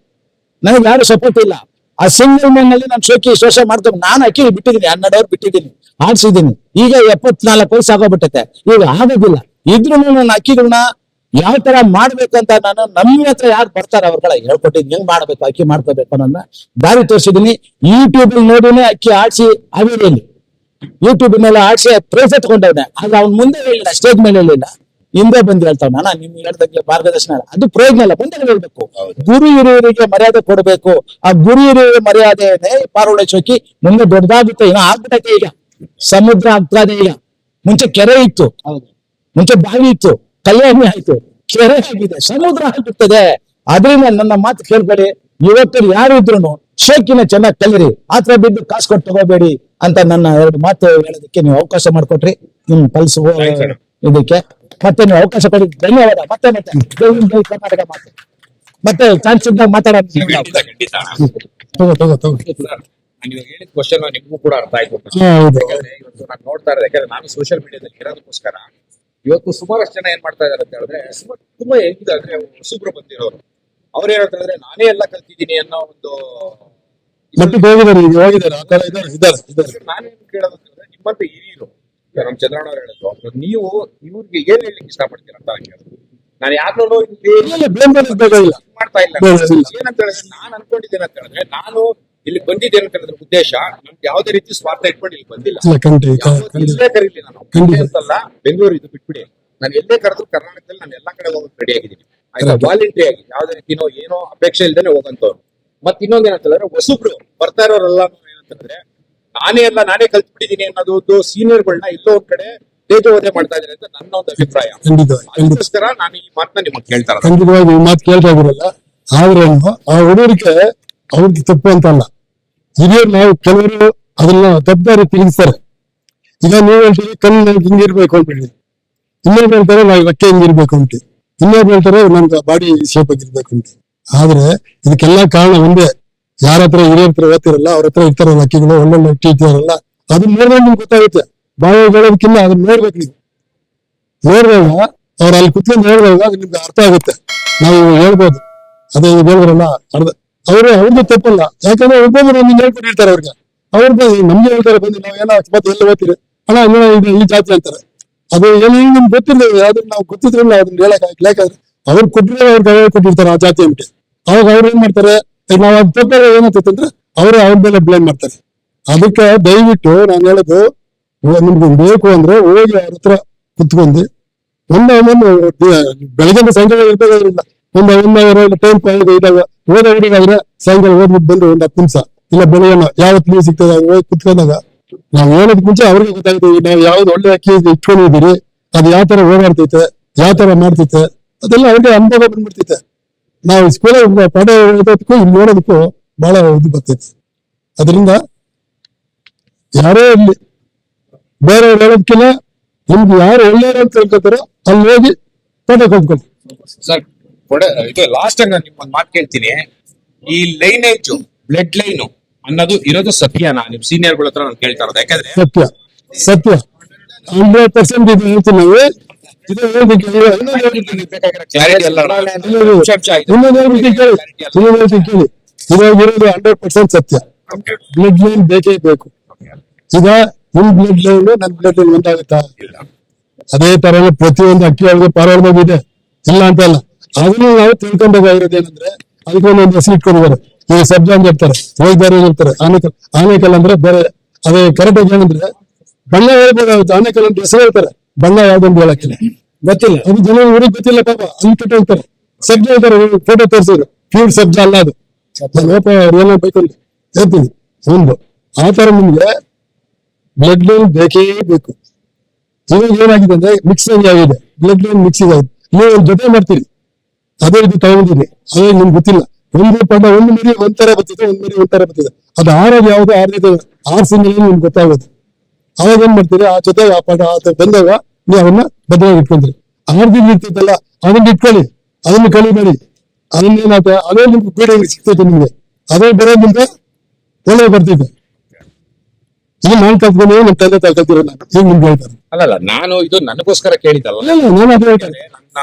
ನನಗೆ ಯಾರು ಸಪೋರ್ಟ್ ಇಲ್ಲ. ಆ ಸಿಂಗಲ್ ಮ್ಯಾನ್ ಅಲ್ಲಿ ನಾನು ಶೋಕಿ, ಶೋಷ ಮಾಡ್ತೇವೆ ನಾನು ಅಕ್ಕಿ ಬಿಟ್ಟಿದ್ದೀನಿ, ಹನ್ನೆರಡು ಅವ್ರು ಬಿಟ್ಟಿದ್ದೀನಿ, ಆಡ್ಸಿದ್ದೀನಿ. ಈಗ ಎಪ್ಪತ್ನಾಲ್ಕು ವಯಸ್ಸು ಆಗೋಗ್ಬಿಟ್ಟೈತೆ. ಈಗ ಆಗೋದಿಲ್ಲ. ಇದ್ರು ನಾನು ಅಕ್ಕಿಗಳನ್ನ ಯಾವ ತರ ಮಾಡ್ಬೇಕು ಅಂತ ನಾನು ನಮ್ಮ ಹತ್ರ ಯಾರು ಬರ್ತಾರೆ ಅವ್ರಗಳ ಹೇಳ್ಕೊಟ್ಟಿದ್ ಹೆಂಗ್ ಮಾಡ್ಬೇಕು, ಅಕ್ಕಿ ಮಾಡ್ಕೋಬೇಕು ಅನ್ನೋದನ್ನ ದಾರಿ ತೋರಿಸಿದೀನಿ ಯೂಟ್ಯೂಬ್ ನೋಡಿನೇ ಅಕ್ಕಿ ಆಡ್ಸಿ ಹಾವೇರಿಯಲ್ಲಿ ಯೂಟ್ಯೂಬ್ ಮೇಲೆ ಆಡ್ಸಿ ಪ್ರೈಸ್ ತಗೊಂಡವ್ನೆ ಆಗ ಅವ್ನ ಮುಂದೆ ಹೇಳಿಲ್ಲ ಸ್ಟೇಜ್ ಮೇಲೆ ಹೇಳಿಲ್ಲ ಹಿಂದೆ ಬಂದು ಹೇಳ್ತಾವ ನಾನು ನಿಮ್ಗೆ ಹೇಳ್ದಂಗೆ ಮಾರ್ಗದರ್ಶನ. ಅದು ಪ್ರಯೋಜನ ಇಲ್ಲ ಬಂದಾಗ ಹೇಳ್ಬೇಕು. ಗುರು ಹಿರಿಯರಿಗೆ ಮರ್ಯಾದೆ ಕೊಡಬೇಕು. ಆ ಗುರು ಹಿರಿಯರ ಮರ್ಯಾದೆನೇ ಪಾರುಳೆ ಚೌಕಿ ಮುಂದೆ ದೊಡ್ಡದಾಗುತ್ತೆ. ಏನೋ ಆಗ್ಬಿಟ್ಟೈತೆ ಈಗ. ಸಮುದ್ರ ಆಗ್ತಾ ಇದೆ ಈಗ. ಮುಂಚೆ ಕೆರೆ ಇತ್ತು. ಮುಂಚೆ ಬಾವಿ ಇತ್ತು. ಕಲ್ಯಾಣಿ ಆಯ್ತು. ಕೆರೆ ಆಗಿದೆ. ಸಮುದ್ರ ಆಗ್ಬಿಡ್ತದೆ. ಅದರಿಂದ ನನ್ನ ಮಾತು ಕೇಳ್ಬೇಡಿ. ಯುವಕರು ಯಾರು ಇದ್ರು ಶೋಕಿನ ಚೆನ್ನಾಗಿ ಕಲಿರಿ. ಆತರ ಬಿದ್ದು ಕಾಸು ಕೊಟ್ಟು ತಗೋಬೇಡಿ ಅಂತ ನನ್ನ ಎರಡು ಮಾತು ಹೇಳೋದಕ್ಕೆ ನೀವು ಅವಕಾಶ ಮಾಡ್ಕೊಟ್ರಿ. ನಿಮ್ ಪಲ್ಸ್ ಇದಕ್ಕೆ. ಮತ್ತೆ ನೀವು ಅವಕಾಶ ಕೊಡಿ. ಧನ್ಯವಾದ. ಮತ್ತೆ ಮತ್ತೆ. ಜೈ ಕರ್ನಾಟಕ ಮಾತು. ಮತ್ತೆ ಚಾನ್ಸ್ ಇದ್ದಾಗ ಮಾತಾಡೋಣ. ತಗೋ ತಗೋ ತಗೋ. ಸರ್ ನಾನು ಇವಾಗ ಹೇಳಿದ ಕ್ವಶನ್ ನಿಮಗೂ ಕೂಡ ಅರ್ಥ ಆಯ್ತು. ಇವತ್ತು ನಾನು ನೋಡ್ತಾ ಇರೋದು ಯಾಕಂದ್ರೆ ನಾನು ಸೋಷಿಯಲ್ ಮೀಡಿಯಾದಲ್ಲಿ ಇರೋದಕ್ಕೋಸ್ಕರ ಇವತ್ತು ಸುಮಾರಷ್ಟು ಜನ ಏನ್ ಮಾಡ್ತಾ ಇದಾರೆ ಅಂತ ಹೇಳಿದ್ರೆ ಸುಮಾರು ತುಂಬಾ ಹೆಂಗಿದ್ರೆ ಅಂದ್ರೆ ಹೊಸಬ್ರು ಬಂದಿರೋರು. ಅವ್ರು ಹೇಳ್ತಾ ಹೇಳಿದ್ರೆ ನಾನೇ ಎಲ್ಲ ಕಲ್ತಿದ್ದೀನಿ ಅನ್ನೋ ಒಂದು ಮತ್ತೆ ಹೋಗಿದ್ದಾರೆ ಹೋಗಿದ್ದಾರೆ. ಆ ಇದ್ದಾರೆ ನಾನೇನು ಕೇಳೋದು ಅಂತ ಹೇಳಿದ್ರೆ ನಿಮ್ಮಂತ ಹಿರಿಯರು ನಮ್ ಚಂದ್ರಣ್ಣ ಹೇಳಿದ್ರು ನೀವು ಇವ್ರಿಗೆ ಏನ್ ಹೇಳಿಕ್ ಇಷ್ಟಪಡ್ತೀರಾ? ಅಂತ ನಾನು ಕೇಳಿದ್ರು ನಾನು ಯಾರನ್ನೂ ಮಾಡ್ತಾ ಇಲ್ಲ. ಏನಂತ ಹೇಳಿದ್ರೆ ನಾನು ಅನ್ಕೊಂಡಿದ್ದೇನೆ ಅಂತ ಹೇಳಿದ್ರೆ ನಾನು ಇಲ್ಲಿ ಬಂದಿದ್ದೇನೆ ಅಂತ ಹೇಳಿದ್ರೆ ಉದ್ದೇಶ ನಮ್ಗೆ ಯಾವುದೇ ರೀತಿ ಸ್ವಾರ್ಥ ಇಟ್ಕೊಂಡು ಇಲ್ಲಿ ಬಂದಿಲ್ಲ. ಇಲ್ಲ ಕರೀಲಿ ನಾನು. ಅಂತಲ್ಲ ಬೆಂಗಳೂರು ಇದು ಬಿಟ್ಬಿಡಿ. ನಾನು ಎಲ್ಲೇ ಕರೆದ್ರು ಕರ್ನಾಟಕದಲ್ಲಿ ನಾನು ಎಲ್ಲಾ ಕಡೆ ಹೋಗಕ್ ರೆಡಿ ಆಗಿದ್ದೀನಿ. ಆಯ್ತಾ. ವಾಲಂಟ್ರಿ ಆಗಿ ಯಾವ್ದೇ ರೀತಿನೋ ಏನೋ ಅಪೇಕ್ಷೆ ಇಲ್ದೇನೆ ಹೋಗಂತವ್ರು. ಮತ್ ಇನ್ನೊಂದ್ ಏನಂತ ಹೇಳಿದ್ರೆ ಹೊಸಬ್ರು ಬರ್ತಾ ಇರೋರೆಲ್ಲ ಏನಂತಂದ್ರೆ ನಾನೇ ಎಲ್ಲ ನಾನೇ ಕಲ್ತ್ಬಿಟ್ಟಿದ್ದೀನಿ ಅನ್ನೋದು ಸೀನಿಯರ್ಗಳನ್ನ ಎಲ್ಲೋ ಒಂದ್ ಕಡೆ ತೇಜೋವಧೆ ಮಾಡ್ತಾ ಇದ್ದಾರೆ ಅಂತ ನನ್ನ ಒಂದು ಅಭಿಪ್ರಾಯ. ಅದಕ್ಕೋಸ್ಕರ ನಾನು ಈ ಮಾತನ್ನ ನಿಮಗೆ ಕೇಳ್ತಾ ಇರೋದು. ಖಂಡಿತವಾಗಿ ಈ ಮಾತು ಕೇಳ್ತಾ ಇದ್ರಲ್ಲ ಆದ್ರೇನು ಆ ಹುಡುಗರಿಗೆ ಅವ್ರಿಗೆ ತಪ್ಪು ಅಂತ ಅಲ್ಲ. ಹಿರಿಯರು ನಾವು ಕೆಲವರು ಅದನ್ನ ತಪ್ಪದಾರಿ ತಿಳಿಸ್ತಾರೆ. ಈಗ ನೀವು ಹೇಳ್ತೀರಿ ಕಣ್ಣು ನನ್ಗೆ ಹಿಂಗಿರ್ಬೇಕು ಅಂತೀವಿ ಇನ್ನೊಬ್ರು ಹೇಳ್ತಾರೆ ನಾವು ರೆಕ್ಕೆ ಹಿಂಗಿರ್ಬೇಕು ಅಂತ ಇನ್ನೊಬ್ರು ಹೇಳ್ತಾರೆ ನಮ್ಗೆ ಬಾಡಿ ಶೇಪ್ ಆಗಿರ್ಬೇಕು ಅಂತ ಆದ್ರೆ ಇದಕ್ಕೆಲ್ಲ ಕಾರಣ ಒಂದೇ ಯಾರ ಹತ್ರ ಹಿರಿಯರ ಹತ್ರ ಓದ್ತಿರಲ್ಲ, ಅವ್ರ ಹತ್ರ ಇರ್ತಾರಲ್ಲ ಅಕ್ಕಿಗಳು, ಒಳ್ಳೊಳ್ಳೆ ಅಕ್ಕಿ ಇರ್ತಾರಲ್ಲ ಅದನ್ನ ನೋಡಿದ್ರೆ ನಿಮ್ಗೆ ಗೊತ್ತಾಗುತ್ತೆ. ಬಾಯಿ ಹೇಳೋದಕ್ಕಿಂತ ಅದನ್ನ ನೋಡ್ಬೇಕು ನೀವು. ನೋಡಿದಾಗ, ಅವ್ರು ಅಲ್ಲಿ ಕುತ್ಕೊಂಡು ಹೇಳಿದಾಗ ಅದು ನಿಮ್ಗೆ ಅರ್ಥ ಆಗುತ್ತೆ. ನಾವು ಹೇಳ್ಬೋದು. ಅದೇ ಹೇಳಿದ್ರಲ್ಲ ಅರ್ಧ, ಅವರು ಅವ್ರದ್ದು ತಪ್ಪಲ್ಲ. ಯಾಕಂದ್ರೆ ಒಬ್ಬೊಬ್ಬರು ಒಂದು ಹೇಳ್ಕೊಂಡಿರ್ತಾರೆ ಅವ್ರಿಗೆ. ಅವ್ರದ್ದು ನಮ್ಗೆ ಹೇಳ್ತಾರೆ, ಬಂದು ನಾವು ಏನೋ ಅಕಸ್ಮಾತ್ ಎಲ್ಲಿ ಓದ್ತೀರಿ? ಅಣ್ಣ ಅಣ್ಣ, ಇದು ಈ ಜಾತಿ ಅಂತಾರೆ. ಅದು ಏನು ನಿಮ್ಗೆ ಗೊತ್ತಿಲ್ಲ ಅದನ್ನ ನಾವು ಗೊತ್ತಿದ್ರಲ್ಲ, ಅದನ್ನ ಹೇಳಕ್ ಯಾಕಂದ್ರೆ ಅವ್ರು ಕೊಟ್ಟಿರೋ ಅವ್ರಿಗೆ ಕೊಟ್ಟಿರ್ತಾರೆ ಆ ಜಾತಿ ಅಂತೆ ಅವಾಗ ಅವ್ರು ಏನ್ ಮಾಡ್ತಾರೆ? ಈಗ ನಾವು ಅದು ತಪ್ಪಾಗ ಏನಾಗ್ತೈತೆ ಅಂದ್ರೆ ಅವರು ಅವ್ರ ಮೇಲೆ ಬ್ಲೇಮ್ ಮಾಡ್ತಾರೆ. ಅದಕ್ಕೆ ದಯವಿಟ್ಟು ನಾನು ಹೇಳೋದು, ಇವಾಗ ನಿಮ್ಗೆ ಬೇಕು ಅಂದ್ರೆ ಹೋಗಿ ಅವ್ರ ಹತ್ರ ಕುತ್ಕೊಂಡು ಒಂದು ಒಂದು ಬೆಳಗ್ಗೆ ಸಾಯಂಕಾಲ ಇರ್ಬೇಕಾದ್ರಿಲ್ಲ ಒಂದು ಒಂದು ಅವರ್ ಟೈಮ್ ಇದಾಗ ಓದ ಹುಡುಗಾದ್ರೆ ಸಾಯಂಕಾಲ ಓದ್ಬಿಟ್ಟು ಬಂದು ಒಂದು ಹತ್ತು ನಿಮಿಷ. ಇಲ್ಲ ಬೆಳಗ್ಗೆ ಯಾವತ್ತು ನೀವು ಸಿಗ್ತದೆ ಅದು ಹೋಗಿ ಕುತ್ಕೊಂಡಾಗ ನಾವು ಹೇಳೋದ್ ಮುಂಚೆ ಅವ್ರಿಗೆ ಗೊತ್ತಾಗುತ್ತೆ ನಾವು ಯಾವ್ದು ಒಳ್ಳೆ ಅಕ್ಕಿ ಇಟ್ಕೊಂಡಿದ್ದೀರಿ, ಅದು ಯಾವ ತರ ಓಡಾಡ್ತೈತೆ ಯಾವ ತರ ಮಾಡ್ತೈತೆ, ಅದೆಲ್ಲ ಅವ್ರಿಗೆ ಅನುಭವ ಬಂದ್ಬಿಡ್ತೈತೆ. ನಾವು ಸ್ಕೂಲ್ ಪಾಠ ಹೇಳೋದಕ್ಕೂ ಇಲ್ಲಿ ನೋಡೋದಕ್ಕೂ ಬಹಳ ಇದು ಬರ್ತೈತಿ. ಅದರಿಂದ ಯಾರೇ ಇರ್ಲಿ ಬೇರೆ ಹೇಳೋದಕ್ಕಿಲ್ಲ ನಿಮ್ಗೆ ಯಾರು ಒಳ್ಳೆಯವರು ಅಂತ ತಿಳ್ಕೊತಾರೋ ಅಲ್ಲಿ ಹೋಗಿ ಪಾಠ ಕಲ್ತ್ಕೊಳ್ಳಿ ಸರ್ ಇದು ಲಾಸ್ಟ್ ಆಗಿ ನಾನು ನಿಮ್ಮೊಂದು ಮಾತು ಕೇಳ್ತೀನಿ. ಈ ಲೈನೇಜ್ ಬ್ಲಡ್ ಲೈನ್ ಅನ್ನೋದು ಇರೋದು ಸತ್ಯನಾ ನಿಮ್ ಸೀನಿಯರ್ಗಳ ಹತ್ರ ನಾನು ಕೇಳ್ತಾ ಇರೋದು. ಯಾಕಂದ್ರೆ ಸತ್ಯ. ಸತ್ಯ. ಹಂಡ್ರೆಡ್ ಪರ್ಸೆಂಟ್ ಇದು ಹೇಳ್ತೀನಿ ಇರೋದು ಹಂಡ್ರೆಡ್ ಪರ್ಸೆಂಟ್ ಸತ್ಯ ಬ್ಲಡ್ ಲೈನ್ ಬೇಕೇ ಬೇಕು ಈಗ ನಿಮ್ ಬ್ಲಡ್ ಲೈನ್ ನನ್ ಬ್ಲಡ್ ಲೈನ್ ಒಂದಾಗುತ್ತಾ ಅದೇ ತರ ಪ್ರತಿಯೊಂದು ಅಕ್ಕಿ ಒಳಗೆ ಪಾರಾಡ್ದಾಗ ಇದೆ ಇಲ್ಲ ಅಂತ ಅಲ್ಲ ಅದನ್ನು ನಾವು ತಿಳ್ಕೊಂಡಾಗಿರೋದು ಏನಂದ್ರೆ ಅದಕ್ಕೆ ಒಂದೊಂದು ಹೆಸರು ಇಟ್ಕೊಂಡಿದ್ದಾರೆ ಈಗ ಸಬ್ಜಾ ಅಂತ ಹೇಳ್ತಾರೆ ಹೋಗಿದ್ದಾರೆ ಹೇಳ್ತಾರೆ ಆನೆಕಲ್ ಆನೇಕಲ್ ಅಂದ್ರೆ ಬೇರೆ ಅದೇ ಕರೆಕ್ಟ್ ಏನಂದ್ರೆ ಬಣ್ಣ ಹೇಳ್ಬೋದಾಗುತ್ತೆ ಆನೆಕಲ್ ಅಂತ ಹೆಸರು ಹೇಳ್ತಾರೆ ಬಣ್ಣ ಯಾವ್ದೊಂದು ಹೇಳಕ್ಕಿಲ್ಲ ಗೊತ್ತಿಲ್ಲ. ಅದು ಜನ ಊರಿಗೆ ಗೊತ್ತಿಲ್ಲ ಪಾಪ. ಅಲ್ಲಿ ಸಬ್ಜಿ ಹೋಗ್ತಾರೆ ಹೇಳ್ತಾರೆ ಫೋಟೋ ತೋರಿಸಿದ್ರು. ಪ್ಯೂರ್ ಸಬ್ಜಾ ಅಲ್ಲ ಅದು. ನಾನು ಏನೋ ಅವ್ರು ಅಂತ ಹೇಳ್ತೀನಿ. ಒಂದು ಆ ತರ ನಿಮ್ಗೆ ಬ್ಲಡ್ ಲೈನ್ ಬೇಕೇ ಬೇಕು. ಇವಾಗ ಏನಾಗಿದೆ ಅಂದ್ರೆ ಮಿಕ್ಸ್ ಆಗಿದೆ. ಬ್ಲಡ್ ಲೈನ್ ಮಿಕ್ಸ್ ಆಗಿದೆ. ನೀವು ಜೊತೆ ಮಾಡ್ತೀರಿ. ಅದೇ ರೀತಿ ತಗೊಂಡಿದ್ದೀನಿ ಅದೇ ನಿಮ್ಗೆ ಗೊತ್ತಿಲ್ಲ. ಒಂದು ಪದ ಒಂದು ಮರಿ ಒಂಥರ ಬರ್ತಿದೆ ಒಂದ್ ಮರಿ ಒಂಥರ ಬರ್ತಿದೆ ಅದು ಆರೋದು ಯಾವ್ದು? ಆರ್ ಸಿಂಗಲ್ ನಿಮ್ಗೆ ಗೊತ್ತಾಗೋದು? ಅವಾಗ ಏನ್ ಮಾಡ್ತೀರಿ? ಆ ಜೊತೆ ಆ ಪಾಠ ಆ ಬಂದಾಗ ನೀವು ಅವನ್ನ ಭದ್ರವಾಗಿ ಇಟ್ಕೊಂತೀರಿ ಆರ್ದಿಲ್ ಇರ್ತೈತಲ್ಲ ಅದನ್ನ ಇಟ್ಕೊಳ್ಳಿ. ಅದನ್ನ ಕಲಿಬೇಡಿ ಅದನ್ನ ಏನಾಗುತ್ತೆ ಅದೇ ನಿಮ್ಗೆ ಪೀಡೆ ಸಿಗ್ತೈತೆ ನಿಮ್ಗೆ. ಅದೇ ಬರೋದ್ರಿಂದ ಒಳ್ಳೆ ಬರ್ತೈತೆ. ಈಗ ನಾನು ಕಲ್ತ್ಕೊಂಡು ನಮ್ಮ ತಂದೆ ತಾಯಿ ಕಲ್ತಿರೋ ನಾನು ಈಗ ನಿಮ್ಗೆ ಹೇಳ್ತಾರೆ. ಅಲ್ಲಲ್ಲ ನಾನು ಇದು ನನಗೋಸ್ಕರ ಕೇಳಿದ್ದಲ್ಲ. ಇಲ್ಲ ಇಲ್ಲ ನಾನು ಅದು ಹೇಳ್ತೇನೆ. ನನ್ನ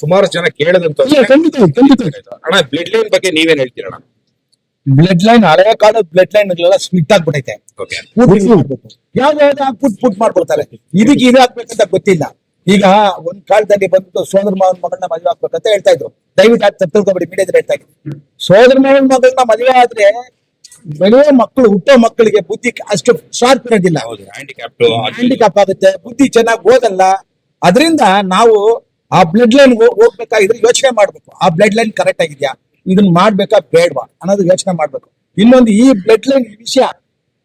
ಸುಮಾರು ಜನ ಕೇಳದಂತ ಖಂಡಿತ ಖಂಡಿತ. ಅಣ್ಣ ಬ್ಲಡ್ ಲೈನ್ ಬಗ್ಗೆ ನೀವೇನ್ ಹೇಳ್ತೀರಣ್ಣ? ಬ್ಲಡ್ ಲೈನ್ ಹಳೆ ಕಾಲದ ಬ್ಲಡ್ ಲೈನ್ ಸ್ಪ್ಲಿಟ್ ಆಗ್ಬಿಟ್ಟೈತೆ ಯಾವ್ದು ಯಾವ್ದು ಪುಟ್ ಪುಟ್ ಮಾಡ್ಕೊಳ್ತಾರೆ ಇದಕ್ಕೆ ಇದು ಹಾಕ್ಬೇಕಂತ ಗೊತ್ತಿಲ್ಲ. ಈಗ ಒಂದ್ ಕಾಲದಲ್ಲಿ ಬಂದು ಸೋದರ ಮಾವನ ಮಗಳನ್ನ ಮದುವೆ ಆಗ್ಬೇಕಂತ ಹೇಳ್ತಾ ಇದ್ರು. ದಯವಿಟ್ಟು ಆಗ್ ತಿಳ್ಕೊಬೇಡಿ ಮೀಡಿಯಾದಲ್ಲಿ ಹೇಳ್ತಾ ಇದ್ರು. ಸೋದರ ಮಾವನ ಮಗಳನ್ನ ಮದುವೆ ಆದ್ರೆ ಬೆಳೆಯ ಮಕ್ಕಳು ಹುಟ್ಟೋ ಮಕ್ಕಳಿಗೆ ಬುದ್ಧಿ ಅಷ್ಟು ಶಾರ್ಪ್ ಇರೋದಿಲ್ಲ. ಹ್ಯಾಂಡಿಕ್ಯಾಪ್ ಆಗುತ್ತೆ ಬುದ್ಧಿ ಚೆನ್ನಾಗಿ ಓದಲ್ಲ. ಅದರಿಂದ ನಾವು ಆ ಬ್ಲಡ್ ಲೈನ್ ಹೋಗ್ಬೇಕಾಗಿದ್ರೆ ಯೋಚನೆ ಮಾಡ್ಬೇಕು. ಆ ಬ್ಲಡ್ ಲೈನ್ ಕರೆಕ್ಟ್ ಆಗಿದ್ಯಾ? ಇದನ್ನ ಮಾಡ್ಬೇಕಾ? ಬೇಡವಾ. ಅನ್ನೋದು ಯೋಚನೆ ಮಾಡ್ಬೇಕು. ಇನ್ನೊಂದು ಈ ಬ್ಲಡ್ ಲೈನ್ ವಿಷಯ.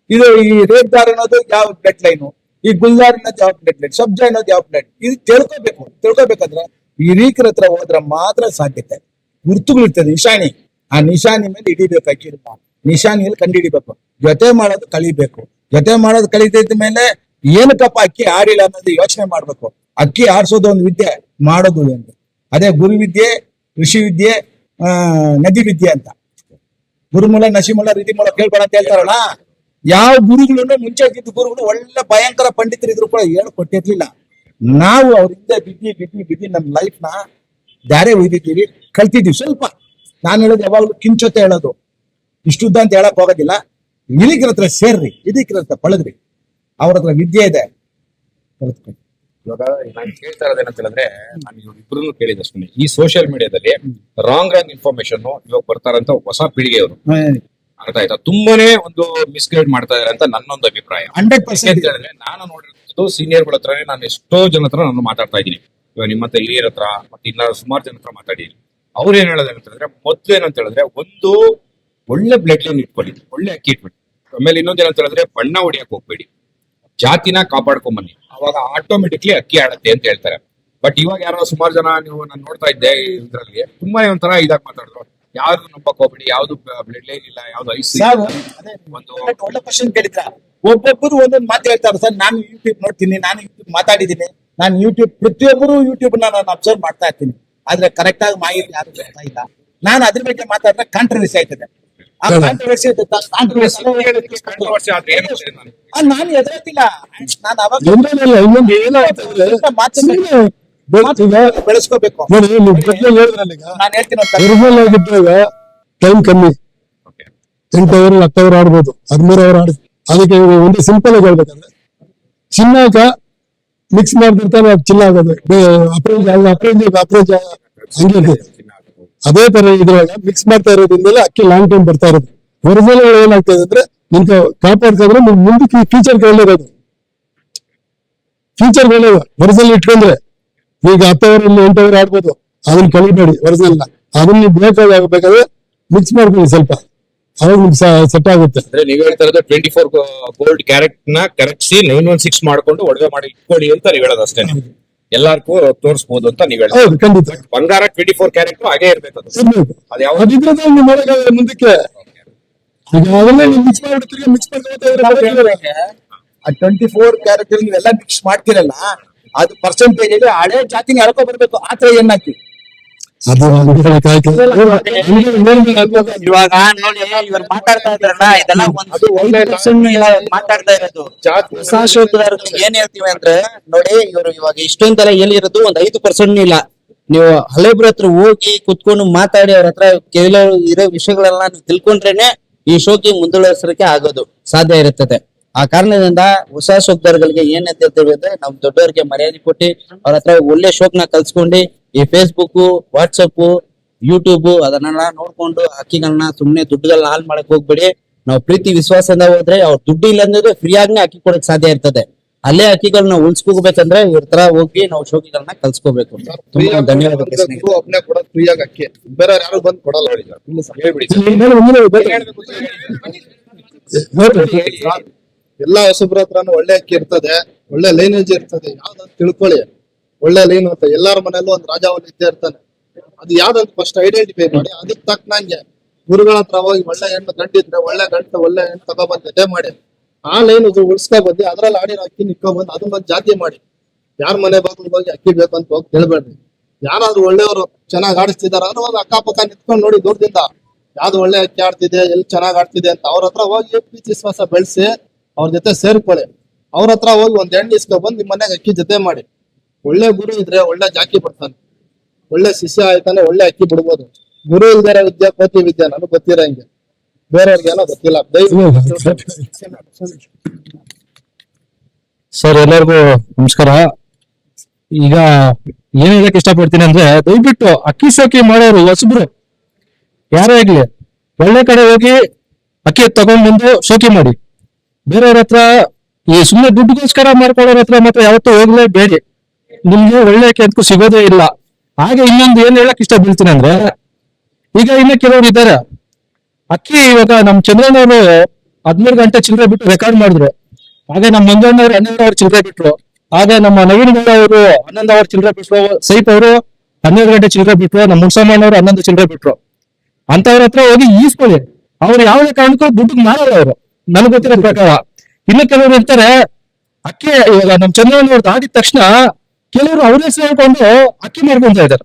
ಇದು ಈ ರೇಪ್ದಾರ್ ಅನ್ನೋದು ಯಾವ ಬ್ಲಡ್ ಲೈನ್ ಈ ಗುಲ್ದಾರ್ ಅನ್ನೋದು ಯಾವ ಬ್ಲಡ್ ಲೈನ್ ಸಬ್ಜಾ ಅನ್ನೋದು ಯಾವ ಬ್ಲಡ್ ಇದು ತಿಳ್ಕೊಬೇಕು. ತಿಳ್ಕೊಬೇಕಂದ್ರೆ ಹಿರೀಕರ ಹತ್ರ ಹೋದ್ರೆ ಮಾತ್ರ ಸಾಧ್ಯತೆ. ಗುರುತುಗಳಿರ್ತದೆ ನಿಶಾನಿ ಆ ನಿಶಾನಿ ಮೇಲೆ ಹಿಡಿಬೇಕು ಅಕ್ಕಿರಪ್ಪ ನಿಶಾನಿಯಲ್ಲಿ ಕಂಡುಹಿಡಿಬೇಕು ಜೊತೆ ಮಾಡೋದು ಕಲಿಬೇಕು. ಜೊತೆ ಮಾಡೋದು ಕಲಿತಿದ್ದ ಮೇಲೆ ಏನಕ್ಕಪ್ಪ ಅಕ್ಕಿ ಆಡಿಲ್ಲ ಅನ್ನೋದು ಯೋಚನೆ ಮಾಡ್ಬೇಕು. ಅಕ್ಕಿ ಆರಿಸೋದು ಒಂದು ವಿದ್ಯೆ. ಮಾಡೋದು ಒಂದು. ಅದೇ ಗುರುವಿದ್ಯೆ ಕೃಷಿ ವಿದ್ಯೆ ನದಿ ವಿದ್ಯೆ ಅಂತ. ಗುರುಮೂಲ, ನಶಿಮೂಲ ರೀತಿಮೂಲ ಕೇಳ್ಬೇಡ ಅಂತ ಹೇಳ್ತಾರಲ್ಲ, ಯಾವ ಗುರುಗಳನ್ನು ಮುಂಚೆ ಇದ್ದ ಗುರುಗಳು ಒಳ್ಳೆ ಭಯಂಕರ ಪಂಡಿತರಿದ್ರು ಕೂಡ ಹೇಳ್ಕೊಟ್ಟಿರ್ಲಿಲ್ಲ ನಾವು ಅವರಿಂದ ಬಿದ್ದಿ ಬಿದ್ದಿ ಬಿದ್ದಿ ನಮ್ಮ ಲೈಫ್ನ ದಾರೆ ಒಯ್ದಿದ್ದೀವಿ ಕಲ್ತಿದ್ದೀವಿ ಸ್ವಲ್ಪ. ನಾನು ಹೇಳೋದು ಯಾವಾಗಲೂ ಕಿಂಚೊತೆ ಹೇಳೋದು. ಇಷ್ಟುದ್ದ ಅಂತ ಹೇಳಕ್ ಹೋಗೋದಿಲ್ಲ. ಇಲಿಗ್ರ ಹತ್ರ ಸೇರ್ರಿ ಇದಕ್ಕಿರತ್ರ ಪಳಗ್ರಿ. ಅವ್ರ ಹತ್ರ ವಿದ್ಯೆ ಇದೆ. ಇವಾಗ ನಾನು ಕೇಳ್ತಾ ಇರೋದು ಏನಂತ ಹೇಳಿದ್ರೆ ನಾನು ಇವ್ರು ಇಬ್ರು ಕೇಳಿದಷ್ಟೇ ಈ ಸೋಷಿಯಲ್ ಮೀಡಿಯಾದಲ್ಲಿ ರಾಂಗ್ ರಾಂಗ್ ಇನ್ಫಾರ್ಮೇಶನ್ ಇವಾಗ ಬರ್ತಾರಂತ ಹೊಸ ಪೀಳಿಗೆಯವರು. ಅರ್ಥ ಆಯ್ತಾ? ತುಂಬಾನೇ ಒಂದು ಮಿಸ್ಗೈಡ್ ಮಾಡ್ತಾ ಇದಾರೆ ಅಂತ ನನ್ನೊಂದು ಅಭಿಪ್ರಾಯ. ಹಂಡ್ರೆಡ್ ಪರ್ಸೆಂಟ್ ಹೇಳಿದ್ರೆ ನಾನು ನೋಡಿರೋದು ಸೀನಿಯರ್ಗಳ ಹತ್ರನೇ ನಾನು ಎಷ್ಟೋ ಜನ ಹತ್ರ ನಾನು ಮಾತಾಡ್ತಾ ಇದ್ದೀನಿ. ಇವಾಗ ನಿಮ್ಮ ಹತ್ರ ಹಿರಿಯರ ಹತ್ರ ಮತ್ತೆ ಇನ್ನ ಸುಮಾರು ಜನ ಹತ್ರ ಮಾತಾಡಿದ್ದೀನಿ. ಅವ್ರು ಏನ್ ಹೇಳೋದು ಅಂತ ಹೇಳಿದ್ರೆ ಮೊದ್ಲು ಏನಂತ ಹೇಳಿದ್ರೆ ಒಂದು ಒಳ್ಳೆ ಬ್ಲಡ್ ಲೈನ್ ಇಟ್ಕೊಳ್ಳಿ ಒಳ್ಳೆ ಅಕ್ಕಿ ಇಟ್ಬಿಡಿ. ಆಮೇಲೆ ಇನ್ನೊಂದ್ ಏನಂತ ಹೇಳಿದ್ರೆ ಬಣ್ಣ ಹೊಡಿಯಕ್ ಹೋಗ್ಬೇಡಿ. ಜಾತಿನ ಕಾಪಾಡ್ಕೊಂಡ್ ಬನ್ನಿ. ಅವಾಗ ಆಟೋಮೆಟಿಕ್ಲಿ ಅಕ್ಕಿ ಆಡತ್ತೆ ಅಂತ ಹೇಳ್ತಾರೆ. ಬಟ್ ಇವಾಗ ಯಾರೋ ಸುಮಾರು ಜನ ನೀವು ನಾನು ನೋಡ್ತಾ ಇದ್ದೆ ಇದ್ರಲ್ಲಿ ತುಂಬಾ ಒಂಥರ ಇದಾಗಿ ಮಾತಾಡಿದ್ರು. ಯಾರು ನಂಬಕ್ ಹೋಗ್ಬಿಡಿ ಯಾವ್ದು ಬ್ಲಡ್ ಲೈನ್ ಇಲ್ಲ ಯಾವ್ದು ಐಸ್ ಒಂದು ಒಳ್ಳೆ ಕ್ವಶನ್ ಕೇಳಿದ್ರ? ಒಬ್ಬೊಬ್ಬರು ಒಂದೊಂದು ಮಾತು ಹೇಳ್ತಾರೆ ಸರ್ ನಾನು ಯೂಟ್ಯೂಬ್ ನೋಡ್ತೀನಿ ನಾನು ಯೂಟ್ಯೂಬ್ ಮಾತಾಡಿದ್ದೀನಿ ನಾನು ಯೂಟ್ಯೂಬ್ ಪ್ರತಿಯೊಬ್ಬರು ಯೂಟ್ಯೂಬ್ ನಾನು ಅಬ್ಸರ್ವ್ ಮಾಡ್ತಾ ಇರ್ತೀನಿ. ಆದ್ರೆ ಕರೆಕ್ಟ್ ಆಗಿ ಮಾಹಿತಿ ಯಾರು ಹೇಳ್ತಾ ಇಲ್ಲ ನಾನು ಅದ್ರ ಬಗ್ಗೆ ಮಾತಾಡಿದ್ರೆ ಕಾಂಟ್ರವರ್ಸಿ ಆಯ್ತದೆ? ಕಾಂಟ್ರವರ್ಸಿ. ನಾನು? ಎದುರತ್ತಿಲ್ಲ ನಾನು ಅವಾಗ ಇನ್ನೊಂದು ಏನಾಯ್ತಂದ್ರೆ ಬೆಳೆಸ್ಕೋಬೇಕು. ನೋಡಿ ನೀವು ಬಗ್ಗೆ ಹೇಳಿದ್ರಲ್ಲ ಈಗ. ನಾನು ಹೇಳ್ತೀನಿ ಅಂತ ಒರಿಜಿನಲ್ ಆಗಿದ್ದಾಗ ಟೈಮ್ ಕಮ್ಮಿ. ಎಂಟು ಅವರ್ ಹತ್ತು ಅವರ್ ಆಡ್ಬೋದು. ಹದಿಮೂರು ಅವರ್ ಆಡ್ ಅದಕ್ಕೆ ಒಂದು ಸಿಂಪಲ್ ಆಗಿ ಹೇಳ್ಬೇಕಂದ್ರೆ ಚಿನ್ನಾಕ ಮಿಕ್ಸ್ ಮಾಡ್ತಿರ್ತಾರೆ ಅದು ಚಿನ್ನ ಆಗೋದು. ಅಪ್ರೋಚ್ ಅಪ್ರೋಚ್ ಅಪ್ರೋಚ್ ಹಂಗೆ. ಅದೇ ತರ ಇದ್ರೊಳಗೆ ಮಿಕ್ಸ್ ಮಾಡ್ತಾ ಇರೋದ್ರಿಂದ ಅಕ್ಕಿ ಲಾಂಗ್ ಟೈಮ್ ಬರ್ತಾ ಇರೋದು ಒರಿಜಿನಲ್ ಏನಾಗ್ತದೆ ಅಂದ್ರೆ ನಿಮ್ಗೆ ಕಾಪಾಡ್ಕೊಂಡ್ರೆ ಮುಂದಕ್ಕೆ ಫ್ಯೂಚರ್ ಒಳ್ಳೇದು ಫ್ಯೂಚರ್ ಒಳ್ಳೇದು. ಒರಿಜಿನಲ್ ಇಟ್ಕೊಂಡ್ರೆ ಈಗ ಹತ್ತು ಅವರ್ ಇಲ್ಲಿ ಎಂಟು ಅವರ್ ಆಡ್ಬೋದು. ಅದನ್ನ ಕಳಿಬೇಡಿ ಒರಿಜಿನಲ್ ಅದನ್ನ ನೀವು ಬೇಕಾಗಬೇಕಾದ್ರೆ ಮಿಕ್ಸ್ ಮಾಡ್ಕೊಳ್ಳಿ ಸ್ವಲ್ಪ. ಅವಾಗ ನಿಮ್ಗೆ ಸೆಟ್ ಆಗುತ್ತೆ. ಅಂದ್ರೆ ನೀವ್ ಹೇಳ್ತಾ ಇರೋದು ಟ್ವೆಂಟಿ ಫೋರ್ ಗೋಲ್ಡ್ ಕ್ಯಾರೆಟ್ನ ಕರೆಕ್ಸಿ ನೈನ್ ಒನ್ ಸಿಕ್ಸ್ ಮಾಡ್ಕೊಂಡು ಒಡವೆ ಮಾಡಿ ಇಟ್ಕೊಳ್ಳಿ ಅಂತ ನೀವ್ ಹೇಳೋದು ಅಷ್ಟೇನೆ ಎಲ್ಲಾರ್ಗೂ ತೋರಿಸಬಹುದು ಅಂತ ನೀವ್ ಹೇಳಿ ಹೌದು ಖಂಡಿತ. ಬಂಗಾರ ಟ್ವೆಂಟಿ ಫೋರ್ ಕ್ಯಾರೆಟ್ ಹಾಗೆ ಇರ್ಬೇಕು ಅದು. ಇರ್ಬೇಕು. ಅದು ಯಾವ ಅದಿದ್ರೆ ನೀವು ಮಾಡೋಕ್ಕಾಗಲ್ಲ ಮುಂದಕ್ಕೆ. ಈಗ ಅದನ್ನ ನೀವು ಮಿಕ್ಸ್ ಮಾಡ್ಬಿಡ್ತೀರಿ ಮಿಕ್ಸ್ ಮಾಡ್ಕೊಳ್ತಾ ಆ ಟ್ವೆಂಟಿ ಫೋರ್ ಕ್ಯಾರೆಕ್ಟರ್ ನೀವೆಲ್ಲ ಮಿಕ್ಸ್ ಮಾಡ್ತಿರಲ್ಲ ಅದು ಪರ್ಸೆಂಟೇಜ್ ಅಲ್ಲಿ ಹಳೆ ಜಾತಿನ ಅಳಕೋ ಬರ್ಬೇಕು ಆತರ ಏನಾಕಿ ಅದು. ಇವಾಗ ನೋಡಿ ಇವ್ರು ಮಾತಾಡ್ತಾ ಇದ್ರಲ್ಲ ಇದೆಲ್ಲ ಒಂದು ಒಳ್ಳೆ ಮಾತಾಡ್ತಾ ಇರೋದು. ಏನ್ ಹೇಳ್ತೀವಿ ಅಂದ್ರೆ ನೋಡಿ ಇವರು ಇವಾಗ ಇಷ್ಟೊಂದೆಲ್ಲ ಏನಿರೋದು ಒಂದ್ ಐದು ಪರ್ಸೆಂಟ್ ಇಲ್ಲ. ನೀವು ಹಳೆಬ್ರ ಹತ್ರ ಹೋಗಿ ಕುತ್ಕೊಂಡು ಮಾತಾಡಿ ಅವ್ರ ಹತ್ರ ಕೆಲವು ಇರೋ ವಿಷಯಗಳೆಲ್ಲ ನೀವು ತಿಳ್ಕೊಂಡ್ರೇನೆ ಈ ಶೋಕಿ ಮುಂದುವರಿಸಲಿಕ್ಕೆ ಆಗೋದು ಸಾಧ್ಯ ಇರುತ್ತದೆ. ಆ ಕಾರಣದಿಂದ ಹೊಸ ಶೋಕ್ದಾರ್ಗಳಿಗೆ ಏನ್ ಅಂತ ಹೇಳ್ತೀವಿ ಅಂದ್ರೆ ನಮ್ ದೊಡ್ಡವರಿಗೆ ಮರ್ಯಾದೆ ಕೊಟ್ಟು ಅವ್ರ ಹತ್ರ ಒಳ್ಳೆ ಶೋಕ್ನ ಕಲ್ಸ್ಕೊಂಡು ಈ ಫೇಸ್ಬುಕ್ ವಾಟ್ಸಪ್ ಯೂಟ್ಯೂಬ್ ಅದನ್ನೆಲ್ಲ ನೋಡ್ಕೊಂಡು ಅಕ್ಕಿಗಳನ್ನ ಸುಮ್ನೆ ದುಡ್ಡುಗಳನ್ನ ಹಾಲ್ ಮಾಡಕ್ ಹೋಗ್ಬೇಡಿ. ನಾವು ಪ್ರೀತಿ ವಿಶ್ವಾಸದಿಂದ ಹೋದ್ರೆ ಅವ್ರ ದುಡ್ಡು ಇಲ್ಲ ಅಂದ್ರೆ ಫ್ರೀ ಆಗ್ನೆ ಅಕ್ಕಿ ಕೊಡಕ್ ಸಾಧ್ಯ ಇರ್ತದೆ. ಅಲ್ಲೇ ಅಕ್ಕಿಗಳನ್ನ ಉಳಿಸ್ಕೋಬೇಕಂದ್ರೆ ಇವ್ರ ತರ ಹೋಗಿ ನಾವು ಶೋಕಿಗಳನ್ನ ಕಲ್ಸ್ಕೋಬೇಕು ತುಂಬಾ ಧನ್ಯವಾದಗಳು ಸ್ನೇಹಿತರೆ. ಒಬ್ನೇ ಕೊಡೋದು ಫ್ರೀ ಆಗಿ ಅಕ್ಕಿ ಬೇರೆ ಯಾರು ಬಂದು ಕೊಡಲ್ಲ ಎಲ್ಲಾ ಹೊಸಬ್ರ ಹತ್ರನು ಒಳ್ಳೆ ಅಕ್ಕಿ ಇರ್ತದೆ. ಒಳ್ಳೆ ಲೈನೇಜ್ ಇರ್ತದೆ. ಯಾವ್ದಂತ ತಿಳ್ಕೊಳ್ಳಿ. ಒಳ್ಳೆ ಲೈನ್ ಅಂತ ಎಲ್ಲಾರ ಮನೆಯಲ್ಲೂ ಒಂದು ರಾಜಾವಲ್ಲಿ ಇದ್ದೇ ಇರ್ತಾನೆ. ಅದು ಯಾವ್ದಂತ ಫಸ್ಟ್ ಐಡೆಂಟಿಫೈ ಮಾಡಿ ಅದಕ್ಕೆ ತಕ್ಕನಂಗೆ ಗುರುಗಳ ಹತ್ರ ಹೋಗಿ ಒಳ್ಳೆ ಹೆಣ್ಣು ಗಂಡಿದ್ರೆ ಒಳ್ಳೆ ಗಂಟು, ಒಳ್ಳೆ ಹೆಣ್ಣು ತಗೊಬಂದು ಎದೆ ಮಾಡಿ. ಆ ಲೈನ್ ಉಳಿಸ್ಕೊ ಬಂದು ಅದ್ರಲ್ಲಿ ಆಡಿರೋ ಅಕ್ಕಿ ನಿಕ್ಕೊಬಂದು ಬಂದು ಅದನ್ನೊಂದು ಜಾತಿ ಮಾಡಿ. ಯಾರ ಮನೆ ಬಾಗಿಲು ಹೋಗಿ ಅಕ್ಕಿ ಬೇಕು ಅಂತ ಹೋಗಿ ಕೇಳ್ಬೇಡ್ರಿ. ಯಾರಾದ್ರೂ ಒಳ್ಳೆಯವರು ಚೆನ್ನಾಗಿ ಆಡಿಸ್ತಿದಾರ ಅಂದ್ರೆ ಹೋಗಿ ಅಕ್ಕಪಕ್ಕ ನಿಂತ್ಕೊಂಡು ನೋಡಿ ದೂರದಿಂದ ಯಾವ್ದು ಒಳ್ಳೆ ಅಕ್ಕಿ ಆಡ್ತಿದೆ ಎಲ್ಲಿ ಚೆನ್ನಾಗಿ ಆಡ್ತಿದೆ ಅಂತ ಅವ್ರ ಹತ್ರ ಹೋಗಿ ಪ್ರೀತಿ ವಿಶ್ವಾಸ ಬೆಳೆಸಿ ಅವ್ರ ಜೊತೆ ಸೇರ್ಕೊಳ್ಳಿ. ಅವ್ರ ಹತ್ರ ಹೋಗಿ ಒಂದ್ ಎಣ್ಣೆ ಇಸ್ಕೊಬಂದು ನಿಮ್ ಮನೆಗೆ ಅಕ್ಕಿ ಜೊತೆ ಮಾಡಿ. ಒಳ್ಳೆ ಗುರು ಇದ್ರೆ ಒಳ್ಳೆ ಜಾಕಿ ಬರ್ತಾನೆ ಒಳ್ಳೆ ಶಿಷ್ಯ ಆಯ್ತಾನೆ ಒಳ್ಳೆ ಅಕ್ಕಿ ಬಿಡ್ಬೋದು. ಗುರು ಇಲ್ದಾರ ವಿದ್ಯಾ ಕೋತಿ ವಿದ್ಯಾ, ನನಗೆ ಗೊತ್ತಿರಂಗೆ ಬೇರೆಯವ್ರಿಗೇನೋ ಗೊತ್ತಿಲ್ಲ. ಸರ್, ಎಲ್ಲರಿಗೂ ನಮಸ್ಕಾರ. ಈಗ ಏನ್ ಹೇಳಕ್ ಇಷ್ಟಪಡ್ತೀನಿ ಅಂದ್ರೆ, ದಯವಿಟ್ಟು ಅಕ್ಕಿ ಸೋಕಿ ಮಾಡೋರು ಹೊಸಬ್ರು. ಯಾರೇ ಆಗ್ಲಿ, ಒಳ್ಳೆ ಕಡೆ ಹೋಗಿ ಅಕ್ಕಿ ತಗೊಂಡ್ ಬಂದು ಶೋಕಿ ಮಾಡಿ. ಬೇರೆಯವ್ರ ಹತ್ರ ಈ ಸುಮ್ಮನೆ ದುಡ್ಡುಗೋಸ್ಕರ ಮಾಡ್ಕೊಳ್ಳೋರ ಹತ್ರ ಮಾತ್ರ ಯಾವತ್ತೂ ಹೋಗ್ಲೇಬೇಡಿ ನಿಮ್ಗೆ ಒಳ್ಳೆ ಅಕ್ಕಿ ಸಿಗೋದೇ ಇಲ್ಲ. ಹಾಗೆ ಇನ್ನೊಂದು ಏನ್ ಹೇಳಕ್ ಇಷ್ಟ ಬೀಳ್ತೀನಿ ಅಂದ್ರೆ, ಈಗ ಇನ್ನ ಕೆಲವರು ಇದ್ದಾರೆ ಅಕ್ಕಿ ಇವಾಗ ನಮ್ ಚಂದ್ರನವರು ಹದಿಮೂರು ಗಂಟೆ ಚಿಲ್ಲರೆ ಬಿಟ್ಟು ರೆಕಾರ್ಡ್ ಮಾಡಿದ್ರು. ಹಾಗೆ ನಮ್ಮ ಮಂಜಣ್ಣವ್ರು ಹನ್ನೆರಡು ಅವರ್ ಚಿಲ್ಲರೆ ಬಿಟ್ರು. ಹಾಗೆ ನಮ್ಮ ನವೀನ್ ಗೌಡ ಅವರು ಹನ್ನೊಂದು ಅವರ್ ಚಿಲ್ಲರೆ ಬಿಟ್ರು. ಸೈಪ್ ಅವರು ಹನ್ನೆರಡು ಗಂಟೆ ಚಿಲ್ಲರೆ ಬಿಟ್ರು. ನಮ್ಮ ಮುನ್ಸಮ್ಮನವರು ಹನ್ನೊಂದು ಚಿಲ್ಲರೆ ಬಿಟ್ರು. ಅಂತವ್ರ ಹತ್ರ ಹೋಗಿ ಈಸ್ಕೊಳ್ಳಿ. ಅವ್ರು ಯಾವುದೇ ಕಾರಣಕ್ಕೂ ದುಡ್ಡು ಮಾಡಲ್ಲ ಅವರು. ನನಗೆ ಗೊತ್ತಿರೋ ಪ್ರಕಾರ. ಇನ್ನು ಕೆಲವರು ಇರ್ತಾರೆ, ಅಕ್ಕಿ ಇವಾಗ ನಮ್ ಚಂದ್ರನವ್ರದ್ದು ಆಗಿದ ತಕ್ಷಣ ಕೆಲವರು ಹೆಸರು ಸೇರ್ಕೊಂಡು ಅಕ್ಕಿ ಮಾಡ್ಕೊಂತ ಇದ್ದಾರೆ.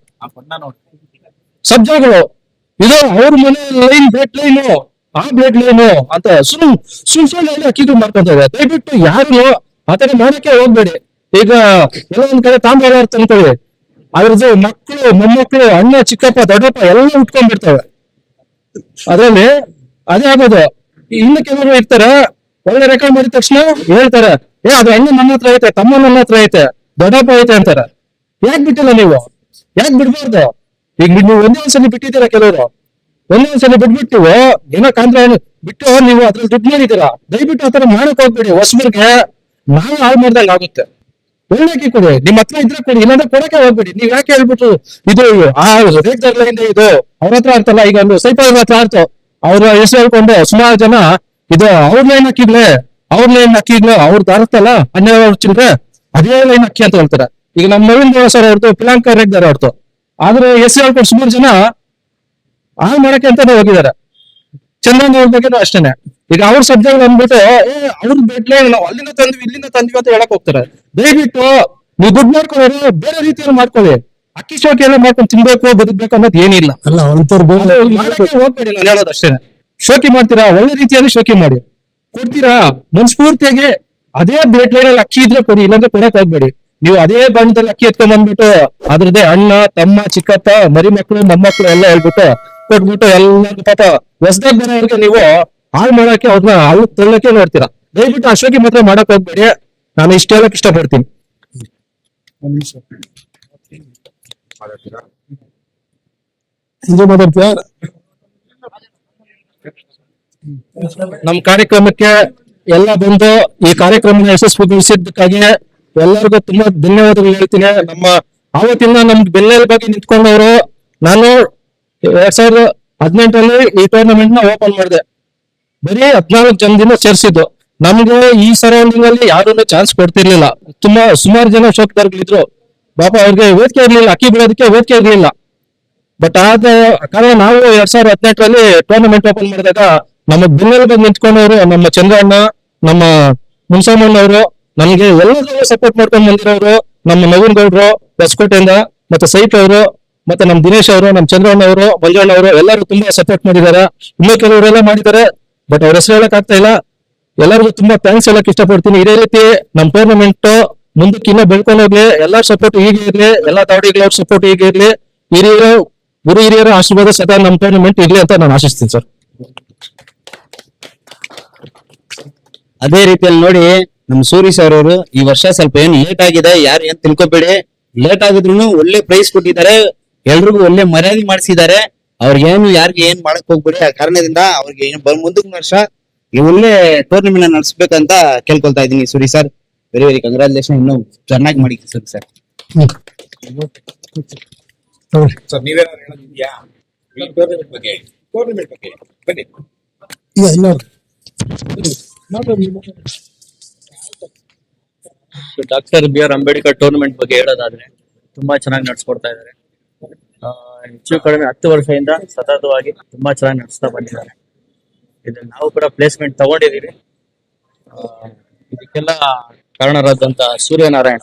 ಸಬ್ಜೆಗಳು ಇದು ಅವ್ರ ಮನೆ ಲೈನ್ ಬ್ಲಡ್ ಲೈನು ಆ ಬ್ಲಡ್ ಲೈನು ಅಂತ ಸುಮ್ ಹೇಳಿ ಅಕ್ಕಿಗಳು ಮಾಡ್ಕೊಂತ ಇದೆ ದಯವಿಟ್ಟು ಯಾರು ಆತರ ಮಾಡಕ್ಕೆ ಹೋಗ್ಬೇಡಿ. ಈಗ ಎಲ್ಲ ಒಂದ್ ಕಡೆ ತಾಂಬಾರ ತಂದ್ಕೊಳ್ಳಿ ಅದ್ರದ್ದು ಮಕ್ಕಳು, ಮೊಮ್ಮಕ್ಕಳು, ಅಣ್ಣ, ಚಿಕ್ಕಪ್ಪ, ದೊಡ್ಡಪ್ಪ ಎಲ್ಲ ಉಟ್ಕೊಂಡ್ಬಿಡ್ತವೆ ಅದ್ರಲ್ಲಿ ಅದೇ ಆಗೋದು. ಇನ್ನು ಕೆಲವರು ಇರ್ತಾರೆ, ಒಳ್ಳೆ ರೆಕಾರ್ಡ್ ಮಾಡಿದ ತಕ್ಷಣ ಹೇಳ್ತಾರೆ, ಏ, ಅದು ಅಣ್ಣ ನನ್ನ ಹತ್ರ ಐತೆ ತಮ್ಮ ನನ್ನ ಹತ್ರ ಐತೆ. ದೊಡ್ಡಪ್ಪ ಐತೆ ಅಂತಾರ. ಯಾಕೆ ಬಿಟ್ಟಿಲ್ಲ ನೀವು? ಯಾಕೆ ಬಿಡ್ಬಾರ್ದು? ಈಗ ನೀವು ಒಂದೇ ಸಲ ಬಿಟ್ಟಿದ್ದೀರ ಕೆಲವರು? ಒಂದೇ ಒಂದ್ಸಲಿ ಬಿಟ್ಬಿಟ್ಟು ಏನೋ ಕಾಂದ್ರ ಬಿಟ್ಟು ನೀವು ಅದ್ರಲ್ಲಿ ದುಡ್ಡು ಮಾಡಿದ್ದೀರಾ ದಯವಿಟ್ಟು ಆತರ ಮಾಡಕ್ ಹೋಗ್ಬೇಡಿ. ಹೊಸಬರಿಗೆ ನಾವು ಹಾಳು ಮಾಡ್ದಾಗ ಆಗುತ್ತೆ. ಒಳ್ಳೆಕಿ ಕೊಡಿ. ನಿಮ್ ಹತ್ರ ಇದ್ರೆ ಕೊಡಿ. ಇಲ್ಲಾಂದ್ರೆ ಕೊಡಕ್ಕೆ ಹೋಗ್ಬೇಡಿ. ನೀವ್ ಯಾಕೆ ಹೇಳ್ಬಿಟ್ಟು ಇದು ಆ ರೇಟ್ ದರ್ಲಿಂದ ಇದು. ಅವ್ರ ಹತ್ರ ಅಂತಲ್ಲ, ಈಗ ಒಂದು ಸ್ವಲ್ಪ ಅವ್ರ ಹತ್ರ ಆಡ್ತು. ಅವ್ರ ಹೆಸರು ಹೇಳ್ಕೊಂಡು ಸುಮಾರು ಜನ ಇದು ಅವ್ರ ಲೈನ್ ಹಾಕಿದ್ಲೆ ಅವ್ರ ಲೈನ್ ಹಾಕಿದ್ಲು ಅವ್ರದ್ದು ದಾರತ್ತಲ್ಲ ಹನ್ನೆರಡು ಚಿಲ್ಲರೆ ಅದೇ ಲೈನ್ ಅಕ್ಕಿ ಅಂತ ಹೇಳ್ತಾರೆ. ಈಗ ನಮ್ಮ ನವೀನ್ ದೇವ ಸರ್ ಅವ್ರದ್ದು ಪ್ರಿಯಾಂಕ ರೇಗ್ದಾರ ಅವ್ರದ್ದು. ಆದ್ರೆ ಹೆಸರು ಹೇಳ್ಕೊಂಡು ಸುಮಾರು ಜನ ಆ ಮಾಡಕ್ಕೆ ಅಂತಾನೆ ಹೋಗಿದ್ದಾರೆ. ಚಂದ್ರನ್ ಅವ್ರ ಬಗ್ಗೆನೂ ಅಷ್ಟೇನೆ. ಈಗ ಅವ್ರ ಸಬ್ಜೆಕ್ಟ್ ಅಂದ್ಬಿಟ್ಟು ಏ ಅವ್ರ ಬೆಡ್ಲೆ ನಾವು ಅಲ್ಲಿಂದ ತಂದ್ವಿ ಇಲ್ಲಿಂದ ತಂದ್ವಿ ಅಂತ ಹೇಳಕ್ ಹೋಗ್ತಾರೆ. ದಯವಿಟ್ಟು ನೀವು ದುಡ್ಡು ಮಾಡ್ಕೊಳ್ಳೋರು ಬೇರೆ ರೀತಿಯಲ್ಲಿ ಮಾಡ್ಕೊಳ್ಳಿ. ಅಕ್ಕಿ ಶೋಕಿ ಎಲ್ಲ ಮಾಡ್ಕೊಂಡು ತಿನ್ಬೇಕು ಬದುಕ್ಬೇಕು ಅನ್ನೋದು ಏನಿಲ್ಲ. ಅಲ್ಲ ಹೋಗ್ಬೇಡಿ ನಾನು ಹೇಳೋದು ಅಷ್ಟೇನೆ. ಶೋಕಿ ಮಾಡ್ತೀರಾ? ಒಳ್ಳೆ ರೀತಿಯಲ್ಲಿ ಶೋಕಿ ಮಾಡಿ. ಕೊಡ್ತೀರಾ? ಮನ್ಸ್ಫೂರ್ತಿಯಾಗಿ ಅದೇ ಬೇಟ್ ಲೈನ್ ಅಲ್ಲಿ ಅಕ್ಕಿ ಇದ್ರೆ ಕೊಡಿ ಇಲ್ಲಾಂದ್ರೆ ಕೊಡಕ್ ಹೋಗ್ಬೇಡಿ. ನೀವು ಅದೇ ಬಣ್ಣದಲ್ಲಿ ಅಕ್ಕಿ ಎತ್ಕೊಂಡ್ ಬಂದ್ಬಿಟ್ಟು ಅದ್ರದ್ದೇ ಅಣ್ಣ ತಮ್ಮ ಚಿಕ್ಕಪ್ಪ ಮರಿ ಮಕ್ಕಳು ಮೊಮ್ಮಕ್ಕಳು ಎಲ್ಲ ಹೇಳ್ಬಿಟ್ಟು ಕೊಟ್ಬಿಟ್ಟು ಎಲ್ಲರಿಗೂ ಪಾಪ ಹೊಸದಾಗಿ ಬರೋರಿಗೆ ನೀವು ಹಾಳು ಮಾಡೋಕೆ ಅವ್ರನ್ನ ಹಾಳು ತಳ್ಳಕ್ಕೆ ನೋಡ್ತೀರಾ. ದಯವಿಟ್ಟು ಅಶೋಕಿ ಮಾತ್ರ ಮಾಡಕ್ ಹೋಗ್ಬೇಡಿ. ನಾನು ಇಷ್ಟ ಹೇಳಕ್ ಇಷ್ಟಪಡ್ತೀನಿ. ನಮ್ ಕಾರ್ಯಕ್ರಮಕ್ಕೆ ಎಲ್ಲ ಬಂದು ಈ ಕಾರ್ಯಕ್ರಮ ಯಶಸ್ವಿಗೊಳಿಸಿದ್ದಕ್ಕಾಗಿ ಎಲ್ಲರಿಗೂ ತುಂಬಾ ಧನ್ಯವಾದಗಳು ಹೇಳ್ತೀನಿ. ನಮ್ಮ ಆವತ್ತಿಂದ ನಮ್ಗೆ ಬೆನ್ನೆಲುಬಾಗಿ ನಿಂತ್ಕೊಂಡವರು ನಾನು ಎರಡ್ ಸಾವಿರದ ಹದಿನೆಂಟರಲ್ಲಿ ಈ ಟೂರ್ನಮೆಂಟ್ನ ಓಪನ್ ಮಾಡಿದೆ. ಬರೀ ಹದಿನಾಲ್ಕು ಜನದಿಂದ ಸೇರಿಸಿದ್ದು. ನಮ್ಗೆ ಈ ಸರೌಂಡಿಂಗ್ ಅಲ್ಲಿ ಯಾರು ಚಾನ್ಸ್ ಕೊಡ್ತಿರ್ಲಿಲ್ಲ. ತುಂಬಾ ಸುಮಾರು ಜನ ಶೋಕ್ದಾರ್ಗಳಿದ್ರು ಪಾಪ ಅವ್ರಿಗೆ ವೇದಿಕೆ ಇರ್ಲಿಲ್ಲ, ಅಕ್ಕಿ ಬಿಡೋದಕ್ಕೆ ವೇದಿಕೆ ಇರ್ಲಿಲ್ಲ. ಬಟ್ ಆದ ಕಾರಣ ನಾವು ಎರಡ್ ಸಾವಿರದ ಹದಿನೆಂಟರಲ್ಲಿ ಟೂರ್ನಮೆಂಟ್ ಓಪನ್ ಮಾಡಿದಾಗ ನಮ್ಮ ಬೆನ್ನೆಲುಬು ನಿಂತ್ಕೊಂಡವರು, ನಮ್ಮ ಚಂದ್ರಣ್ಣ, ನಮ್ಮ ಮುನ್ಸಮ್ಮನವರು ನಮ್ಗೆ ಎಲ್ಲದರಲ್ಲೂ ಸಪೋರ್ಟ್ ಮಾಡ್ಕೊಂಡು ಬಂದಿರೋರು ನಮ್ಮ ನವೀನ್ ಗೌಡ್ರು ಹೊಸಕೋಟೆಯಿಂದ ಮತ್ತೆ ಸೈಟ್ ಅವರು, ಮತ್ತೆ ನಮ್ಮ ದಿನೇಶ್ ಅವರು ನಮ್ಮ ಚಂದ್ರಣ್ಣ ಅವರು ಮಂಜಣ್ಣ ಅವರು, ಎಲ್ಲರೂ ತುಂಬಾ ಸಪೋರ್ಟ್ ಮಾಡಿದ್ದಾರೆ. ಇನ್ನೂ ಕೆಲವರೆಲ್ಲ ಮಾಡಿದ್ದಾರೆ ಬಟ್ ಅವ್ರ ಹೆಸರು ಹೇಳಕ್ ಆಗ್ತಾ ಇಲ್ಲ. ಎಲ್ಲರಿಗೂ ತುಂಬಾ ಥ್ಯಾಂಕ್ಸ್ ಹೇಳಕ್ ಇಷ್ಟಪಡ್ತೀನಿ. ಇದೇ ರೀತಿ ನಮ್ಮ ಟೂರ್ನಮೆಂಟ್ ಮುಂದಕ್ಕೆ ಇನ್ನೂ ಬೆಳ್ಕೊಂಡು ಹೋಗ್ಲಿ. ಎಲ್ಲರ ಸಪೋರ್ಟ್ ಹೀಗೆ ಇರ್ಲಿ. ಎಲ್ಲಾ ತಾವಡಿಗಳವ್ರ ಸಪೋರ್ಟ್ ಹೀಗೆ ಇರ್ಲಿ. ಹಿರಿಯರು, ಗುರು ಹಿರಿಯರ ಆಶೀರ್ವಾದ ಸದಾ ನಮ್ಮ ಟೂರ್ನಮೆಂಟ್ ಇರ್ಲಿ ಅಂತ ನಾನು ಆಶಿಸ್ತೀನಿ ಸರ್ ಅದೇ ರೀತಿಯಲ್ಲಿ ನೋಡಿ ನಮ್ ಸೂರಿ ಸರ್ ಅವರು ಈ ವರ್ಷ ಸ್ವಲ್ಪ ಏನ್ ಲೇಟ್ ಆಗಿದೆ ಯಾರು ಏನ್ ತಿಳ್ಕೊಬೇಡಿ. ಲೇಟ್ ಆಗಿದ್ರು ಒಳ್ಳೆ ಪ್ರೈಸ್ ಕೊಟ್ಟಿದ್ದಾರೆ. ಎಲ್ರಿಗೂ ಒಳ್ಳೆ ಮರ್ಯಾದೆ ಮಾಡಿಸಿದ್ದಾರೆ. ಅವ್ರಿಗೇನು ಯಾರಿಗೆ ಏನ್ ಮಾಡಕ್ ಹೋಗ್ಬೇಡಿ ಆ ಕಾರಣದಿಂದ ಅವ್ರಿಗೆ ಏನು ಬರ್ ಮುಂದಿನ ವರ್ಷ ಈ ಒಳ್ಳೆ ಟೂರ್ನಮೆಂಟ್ ನಡೆಸ್ಬೇಕಂತ ಕೇಳ್ಕೊಳ್ತಾ ಇದೀನಿ Suri sir very very congratulation ಇನ್ನು ಚೆನ್ನಾಗಿ ಮಾಡಿ ಸೂರಿ ಸರ್ ಸರ್ ನೀವೇನಾದ್ರು ಹೇಳೋದಿದ್ಯಾ? ಟೂರ್ನಮೆಂಟ್ ಬಗ್ಗೆ? ಟೂರ್ನಮೆಂಟ್ ಬಗ್ಗೆ. ಬನ್ನಿ. Doctor B R Ambedkar tournament ಬಗ್ಗೆ ಹೇಳೋದಾದ್ರೆ ತುಂಬಾ ಚೆನ್ನಾಗಿ ನಡ್ಸ್ಕೊಡ್ತಾ ಇದ್ದಾರೆ. ಹೆಚ್ಚು ಕಡಿಮೆ ಹತ್ತು ವರ್ಷದಿಂದ ಸತತವಾಗಿ ತುಂಬಾ ಚೆನ್ನಾಗಿ ನಡೆಸ್ತಾ ಬಂದಿದ್ದಾರೆ. ಇದನ್ನ ನಾವು ಕೂಡ ಪ್ಲೇಸ್ಮೆಂಟ್ ತಗೊಂಡಿದೀವಿ ಇದಕ್ಕೆಲ್ಲ ಕಾರಣರಾದಂತ ಸೂರ್ಯನಾರಾಯಣ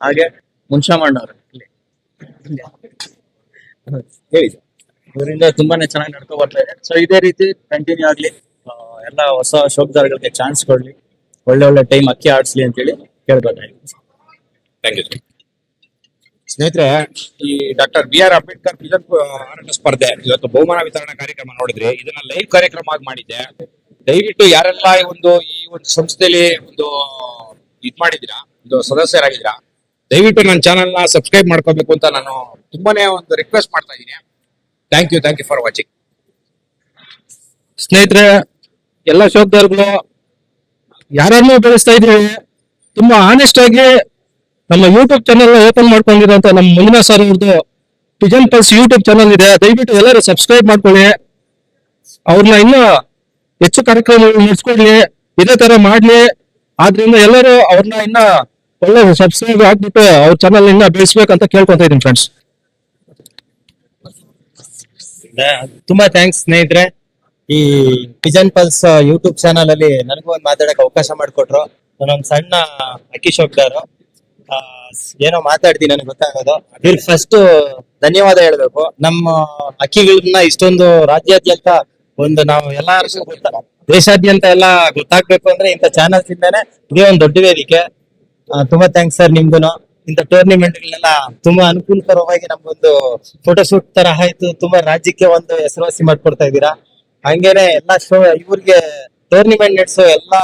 ಹಾಗೆ ಮುನ್ಷಾಮಣ್ಣ ಅವರು. ಹೇಳಿ. ಇದರಿಂದ ತುಂಬಾನೇ ಚೆನ್ನಾಗಿ ನಡ್ಕೊ ಬರ್ತಾ ಇದೆ. ಸೊ ಇದೇ ರೀತಿ ಕಂಟಿನ್ಯೂ ಆಗ್ಲಿ. ಎಲ್ಲ ಹೊಸ ಶೋಕ್ದಾರ್ಗಳಿಗೆ ಚಾನ್ಸ್ ಕೊಡ್ಲಿ. ಒಳ್ಳೆ ಒಳ್ಳೆ ಟೈಮ್ ಅಕ್ಕಿ ಆಡಿಸ್ಲಿ ಅಂತ ಹೇಳಿ ಇದ್ದೀನಿ ಥ್ಯಾಂಕ್ ಯು ಸ್ನೇಹಿತರೆ ಈ doctor B R Ambedkar vision ಹೋರಾಟ ಸ್ಪರ್ಧೆ ಇವತ್ತು ಬಹುಮಾನ ವಿತರಣಾ ಕಾರ್ಯಕ್ರಮ ನೋಡಿದ್ರೆ. ಇದನ್ನ ಲೈವ್ ಕಾರ್ಯಕ್ರಮ ಆಗಿ ಮಾಡಿದ್ದೆ. ದಯವಿಟ್ಟು ಯಾರೆಲ್ಲ ಈ ಒಂದು ಈ ಒಂದು ಸಂಸ್ಥೆಯಲ್ಲಿ ಒಂದು ಇದ್ ಮಾಡಿದಿರಾ ಒಂದು ಸದಸ್ಯರಾಗಿದ್ದೀರಾ ದಯವಿಟ್ಟು ನನ್ನ ಚಾನೆಲ್ನ ಸಬ್ಸ್ಕ್ರೈಬ್ ಮಾಡ್ಕೋಬೇಕು ಅಂತ ನಾನು ತುಂಬಾನೇ ಒಂದು ರಿಕ್ವೆಸ್ಟ್ ಮಾಡ್ತಾ ಇದ್ದೀನಿ. Thank you thank you for watching ಸ್ನೇಹಿತರೆ ಎಲ್ಲ ಶೋಕ್ದಾರ್ಗಳು ಯಾರನ್ನೂ ಬೆಳೆಸ್ತಾ ಇದ್ದೀವಿ ತುಂಬಾ ಆನೆಸ್ಟ್ ಆಗಿ ನಮ್ಮ ಯೂಟ್ಯೂಬ್ ಚಾನೆಲ್ ಓಪನ್ ಮಾಡ್ಕೊಂಡಿರೋ ನಮ್ಮ ಮುಂದಿನ ಸರ್ ಅವ್ರದ್ದು ಪಿಜನ್ ಪಲ್ಸ್ ಯೂಟ್ಯೂಬ್ ಚಾನಲ್ ಇದೆ. ದಯವಿಟ್ಟು ಎಲ್ಲರೂ ಸಬ್ಸ್ಕ್ರೈಬ್ ಮಾಡ್ಕೊಳ್ಳಿ. ಅವ್ರನ್ನ ಇನ್ನು ಹೆಚ್ಚು ಕಾರ್ಯಕ್ರಮಗಳು ನಡೆಸ್ಕೊಡ್ಲಿ ಇದೇ ತರ ಮಾಡ್ಲಿ. ಆದ್ರಿಂದ ಎಲ್ಲರೂ ಅವ್ರನ್ನ ಇನ್ನ ಒಳ್ಳೆ ಸಬ್ಸ್ಕ್ರೈಬ್ ಆಗ್ಬಿಟ್ಟು ಅವ್ರ ಚಾನಲ್ ಇನ್ನ ಬೆಳೆಸ್ಬೇಕಂತ ಕೇಳ್ಕೊಂತ ಇದ್ದೀನಿ ಫ್ರೆಂಡ್ಸ್ ತುಂಬಾ ಥ್ಯಾಂಕ್ಸ್ ಸ್ನೇಹಿತರೆ. ಈ ಪಿಜನ್ ಪಲ್ಸ್ ಯೂಟ್ಯೂಬ್ ಚಾನಲ್ ಅಲ್ಲಿ ನನಗೂ ಒಂದು ಮಾತಾಡಕ್ ಅವಕಾಶ ಮಾಡಿಕೊಟ್ರು. ನಾನೊಂದ್ ಸಣ್ಣ ಅಕ್ಕಿ ಶೋಕ್ದಾರು ಏನೋ ಮಾತಾಡ್ತೀನಿ ನನಗೆ ಗೊತ್ತಾಗೋದು. ಇವ್ರಿಗೆ ಫಸ್ಟ್ ಧನ್ಯವಾದ ಹೇಳ್ಬೇಕು. ನಮ್ಮ ಅಕ್ಕಿಗಳನ್ನ ಇಷ್ಟೊಂದು ರಾಜ್ಯಾದ್ಯಂತ ಒಂದು ನಾವು ಎಲ್ಲರಿಗೂ ಗೊತ್ತ, ದೇಶಾದ್ಯಂತ ಎಲ್ಲ ಗೊತ್ತಾಗ್ಬೇಕು ಅಂದ್ರೆ ಇಂಥ ಚಾನಲ್ಸ್ ಇಂದಾನೆ ಇದೇ ಒಂದು ದೊಡ್ಡ ವೇದಿಕೆ. ತುಂಬಾ ಥ್ಯಾಂಕ್ಸ್ ಸರ್ ನಿಮ್ಗುನು ಇಂಥ ಟೂರ್ನಿಮೆಂಟ್ ಗಳನ್ನೆಲ್ಲ ತುಂಬಾ ಅನುಕೂಲಕರವಾಗಿ ನಮ್ಗೊಂದು ಫೋಟೋ ಶೂಟ್ ತರ ಆಯ್ತು. ತುಂಬಾ ರಾಜ್ಯಕ್ಕೆ ಒಂದು ಹೆಸರುವಾಸಿ ಮಾಡ್ಕೊಡ್ತಾ ಇದ್ದೀರಾ. ಹಂಗೇನೆ ಎಲ್ಲಾ ಶೋ ಇವ್ರಿಗೆ ಟೂರ್ನಿಮೆಂಟ್ ನಡೆಸೋ ಎಲ್ಲಾ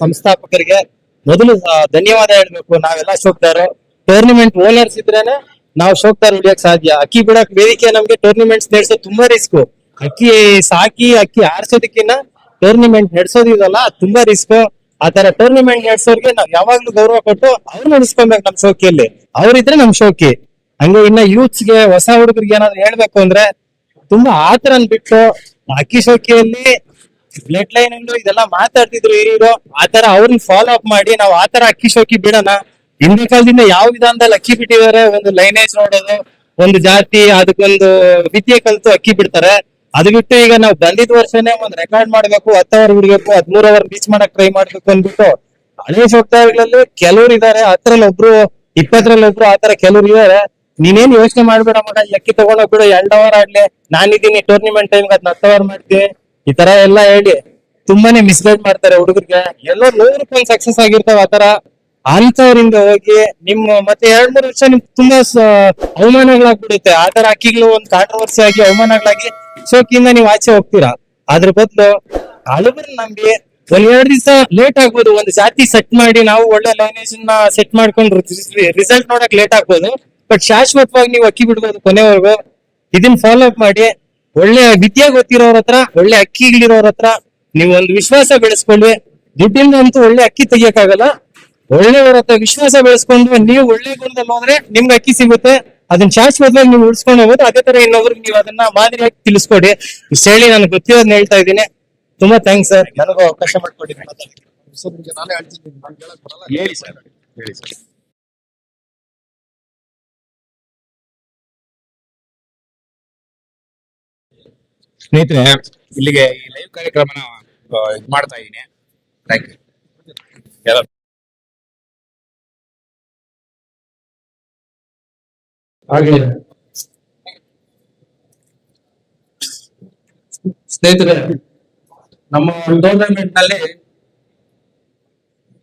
ಸಂಸ್ಥಾಪಕರಿಗೆ ಮೊದಲು ಧನ್ಯವಾದ ಹೇಳ್ಬೇಕು. ನಾವೆಲ್ಲ ಶೋಕ್ತಾರು. ಟೂರ್ನಿಮೆಂಟ್ ಓನರ್ಸ್ ಇದ್ರೇನೆ ನಾವು ಶೋಕ್ತಾರ ಹಿಡಿಯಕ್ ಸಾಧ್ಯ. ಅಕ್ಕಿ ಬಿಡಕ್ ವೇದಿಕೆ ನಮ್ಗೆ ಟೂರ್ನಿಮೆಂಟ್ಸ್ ನಡೆಸೋ ತುಂಬಾ ರಿಸ್ಕ್ ಅಕ್ಕಿ ಸಾಕಿ, ಅಕ್ಕಿ ಆರಿಸೋದಕ್ಕಿನ್ನ ಟೂರ್ನಿಮೆಂಟ್ ನಡೆಸೋದಿದಲ್ಲ ತುಂಬಾ ರಿಸ್ಕ್ ಆ ತರ ಟೂರ್ನಿಮೆಂಟ್ ನಡೆಸೋರ್ಗೆ ನಾವ್ ಯಾವಾಗ್ಲೂ ಗೌರವ ಕೊಟ್ಟು ಅವ್ರು ನಡೆಸ್ಕೊಬೇಕು ನಮ್ ಶೋಕಿಯಲ್ಲಿ ಅವ್ರಿದ್ರೆ ನಮ್ ಶೋಕಿ. ಹಂಗೆ ಇನ್ನ ಯೂತ್ಸ್ಗೆ ಹೊಸ ಹುಡುಗರಿಗೆ ಏನಾದ್ರು ಹೇಳ್ಬೇಕು ಅಂದ್ರೆ ತುಂಬಾ ಆತರನ್ ಬಿಟ್ಟು ಅಕ್ಕಿ ಶೋಕಿಯಲ್ಲಿ ಬ್ಲಡ್ ಲೈನ್ ಇದೆಲ್ಲ ಮಾತಾಡ್ತಿದ್ರು ಹಿರಿಯರು ಆತರ ಅವ್ರನ್ನ ಫಾಲೋ ಅಪ್ ಮಾಡಿ ನಾವು ಆತರ ಅಕ್ಕಿ ಶೋಕಿ ಬಿಡೋಣ. ಹಿಂದಿನ ಕಾಲದಿಂದ ಯಾವ ವಿಧಾನದಲ್ಲಿ ಅಕ್ಕಿ ಬಿಟ್ಟಿದ್ದಾರೆ? ಒಂದು ಲೈನೇಜ್ ನೋಡೋದು, ಒಂದು ಜಾತಿ ಅದಕ್ಕೊಂದು ವಿದ್ಯೆ ಕಲಿತು ಅಕ್ಕಿ ಬಿಡ್ತಾರೆ. ಅದು ಬಿಟ್ಟು ಈಗ ನಾವು ಬಂದಿದ್ ವರ್ಷನೇ ಒಂದು ರೆಕಾರ್ಡ್ ಮಾಡ್ಬೇಕು, ಹತ್ತು ಅವರ್ ಬಿಡ್ಬೇಕು, ಹದ್ಮೂರ್ ಅವರ್ ರೀಚ್ ಮಾಡಕ್ ಟ್ರೈ ಮಾಡ್ಬೇಕು ಅಂದ್ಬಿಟ್ಟು ಹಳೆ ಶೋಕ್ತಾರಗಳಲ್ಲಿ ಕೆಲವ್ರು ಇದಾರೆ ಹತ್ರಲ್ಲಿ ಒಬ್ರು, ಇಪ್ಪತ್ತರಲ್ಲಿ ಒಬ್ರು ಆತರ ಕೆಲವ್ರು ಇದಾರೆ ನೀನೇನ್ ಯೋಚನೆ ಮಾಡ್ಬೇಡ ಮಗ ಎಕ್ಕಿ ಅಕ್ಕಿ ತಗೊಂಡೋಗ್ಬಿಡು ಎರಡ್ ಅವರ್ ಆಗ್ಲಿ ನಾನಿದ್ದೀನಿ ಟೂರ್ನಿಮೆಂಟ್ ಟೈಮ್ ಅದ್ ಹತ್ತು ಅವರ್ ಮಾಡ್ತೀನಿ. ಈ ತರ ಎಲ್ಲ ಹೇಳಿ ತುಂಬಾನೇ ಮಿಸ್ಗೈಡ್ ಮಾಡ್ತಾರೆ ಹುಡುಗರಿಗೆ. ಎಲ್ಲೋ ರೂಪಾಯಿ ಸಕ್ಸಸ್ ಆಗಿರ್ತಾವ ಆತರ ಅಂತವ್ರಿಂದ ಹೋಗಿ ನಿಮ್ಮ, ಮತ್ತೆ ಎರಡ್ ಮೂರು ವರ್ಷ ನಿಮ್ ತುಂಬಾ ಅವಮಾನಗಳಾಗ್ಬಿಡುತ್ತೆ. ಆತರ ಅಕ್ಕಿಗಳು ಒಂದ್ ಕಾಂಟ್ರವರ್ಸಿ ಆಗಿ, ಅವಮಾನಗಳಾಗಿ ಸೋಕಿಂದ ನೀವು ಆಚೆ ಹೋಗ್ತೀರಾ? ಅದ್ರ ಬದಲು ಹಳಬರ್ ನಂಬಿ ಒಂದ್ ಎರಡ್ ದಿವಸ ಲೇಟ್ ಆಗ್ಬೋದು. ಒಂದು ಜಾತಿ ಸೆಟ್ ಮಾಡಿ ನಾವು ಒಳ್ಳೆ ಲೈನೇಜ್ ಸೆಟ್ ಮಾಡ್ಕೊಂಡು ರಿಸಲ್ಟ್ ನೋಡಕ್ ಲೇಟ್ ಆಗ್ಬೋದು. ಬಟ್ ಶಾಶ್ವತವಾಗಿ ನೀವು ಅಕ್ಕಿ ಬಿಡ್ಬೋದು ಕೊನೆವರೆಗೂ. ಇದನ್ನ ಫಾಲೋ ಅಪ್ ಮಾಡಿ. ಒಳ್ಳೆ ವಿದ್ಯೆ ಗೊತ್ತಿರೋರ ಹತ್ರ ಒಳ್ಳೆ ಅಕ್ಕಿಗಳಿರೋರ ಹತ್ರ ನೀವು ಒಂದು ವಿಶ್ವಾಸ ಬೆಳೆಸ್ಕೊಂಡ್ವಿ ದುಡ್ಡಿಂದ ಅಂತೂ ಒಳ್ಳೆ ಅಕ್ಕಿ ತೆಗಿಯಕ್ಕಾಗಲ್ಲ. ಒಳ್ಳೆಯವರ ಹತ್ರ ವಿಶ್ವಾಸ ಬೆಳೆಸ್ಕೊಂಡು ನೀವು ಒಳ್ಳೆ ಗುಣದಲ್ಲಿ ಹೋದ್ರೆ ನಿಮ್ಗೆ ಅಕ್ಕಿ ಸಿಗುತ್ತೆ. ಅದನ್ನ ಶಾಶ್ವತವಾಗಿ ನೀವು ಉಳಿಸ್ಕೊಂಡು ಹೋಗೋದು ಅದೇ ತರ ಇನ್ನೊಬ್ರಿಗೆ ನೀವು ಅದನ್ನ ಮಾದರಿಯಾಗಿ ತಿಳಿಸ್ಕೊಡಿ. ಇಷ್ಟ ಹೇಳಿ ನನಗೆ ಗೊತ್ತಿರೋದನ್ನ ಹೇಳ್ತಾ ಇದ್ದೀನಿ. ತುಂಬಾ ಥ್ಯಾಂಕ್ಸ್ ಸರ್ ನನಗೂ ಅವಕಾಶ ಸರ್ ಹೇಳಿ ಸೊ ಸ್ನೇಹಿತರೆ, ಇಲ್ಲಿಗೆ ಈ ಲೈವ್ ಕಾರ್ಯಕ್ರಮನ ಇದು ಮಾಡ್ತಾ ಇದ್ದೀನಿ ಥ್ಯಾಂಕ್ ಯು ಸ್ನೇಹಿತರೆ, ನಮ್ಮ ಟೂರ್ನಮೆಂಟ್ನಲ್ಲಿ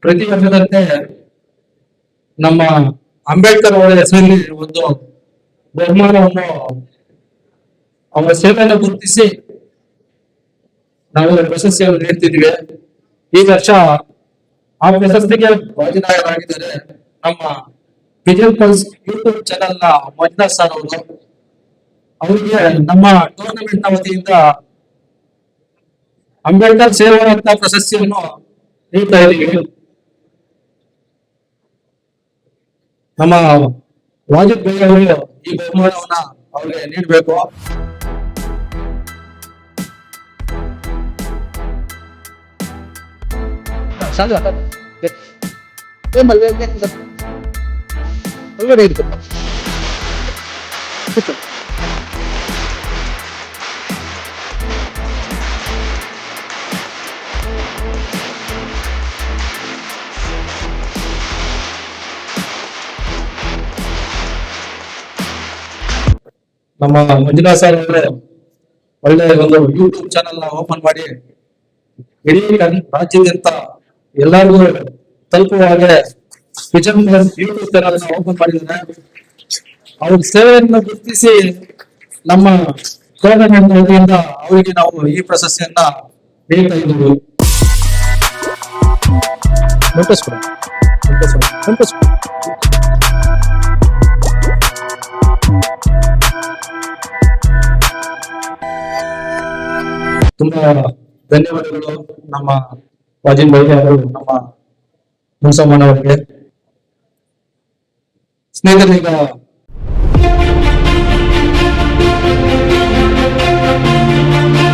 ಪ್ರತಿ ವರ್ಷದಂತೆ ನಮ್ಮ ಅಂಬೇಡ್ಕರ್ ಅವರ ಹೆಸರಲ್ಲಿ ಒಂದು ಬಹುಮಾನವನ್ನು ಅವರ ಸೇವೆಯನ್ನು ಗುರುತಿಸಿ ನಾವು ಪ್ರಶಸ್ತಿಯನ್ನು ನೀಡ್ತಿದ್ವಿ ಈ ವರ್ಷ ಆ ಪ್ರಶಸ್ತಿಗೆ ಭಾಜನರಾಗಿದ್ದಾರೆ ನಮ್ಮ ವಿಜಯ್ ಪಲ್ಸ್ ಯೂಟ್ಯೂಬ್ ಚಾನೆಲ್ನ ಮಂಜುನಾಥ್ ಸರ್ ಅವರು ಅವರಿಗೆ ನಮ್ಮ ಟೂರ್ನಮೆಂಟ್ನ ವತಿಯಿಂದ ಅಂಬೇಡ್ಕರ್ ಸೇವಾರತ್ನ ಪ್ರಶಸ್ತಿಯನ್ನು ನೀಡ್ತಾ ಇದ್ದೀವಿ ನಮ್ಮ ವಾಜಪೇಯಿ ಅವರು ಈ ಬಹುಮಾನವನ್ನ ಅವರಿಗೆ ನೀಡಬೇಕು ನಮ್ಮ ಮಂಜುನಾ ಸರ್ ಅವರೇ ಒಳ್ಳೆ ಒಂದು ಯೂಟ್ಯೂಬ್ ಚಾನೆಲ್ ಓಪನ್ ಮಾಡಿ ಇಡೀ ರಾಜ್ಯಾದ್ಯಂತ ಎಲ್ಲರಿಗೂ ತಲುಪುವ ಹಾಗೆ ವಿಜನ್ ಯೂಟ್ಯೂಬ್ ಚಾನಲ್ ಓಪನ್ ಮಾಡಿದ್ದಾರೆ ಅವ್ರ ಸೇವೆಯನ್ನು ಗುರುತಿಸಿ ನಮ್ಮ ವತಿಯಿಂದ ಅವರಿಗೆ ನಾವು ಈ ಪ್ರಶಸ್ತಿಯನ್ನ ನೀಡ್ತಾ ಇದ್ದೀವಿ. ತುಂಬಾ ಧನ್ಯವಾದಗಳು ನಮ್ಮ ವಾಜಿನ್ ಭಾಯಿ ಅವರು ನಮ್ಮ ಮುನ್ಸಮ್ಮನವರಿಗೆ ಸ್ನೇಹಿತರೆ ಈಗ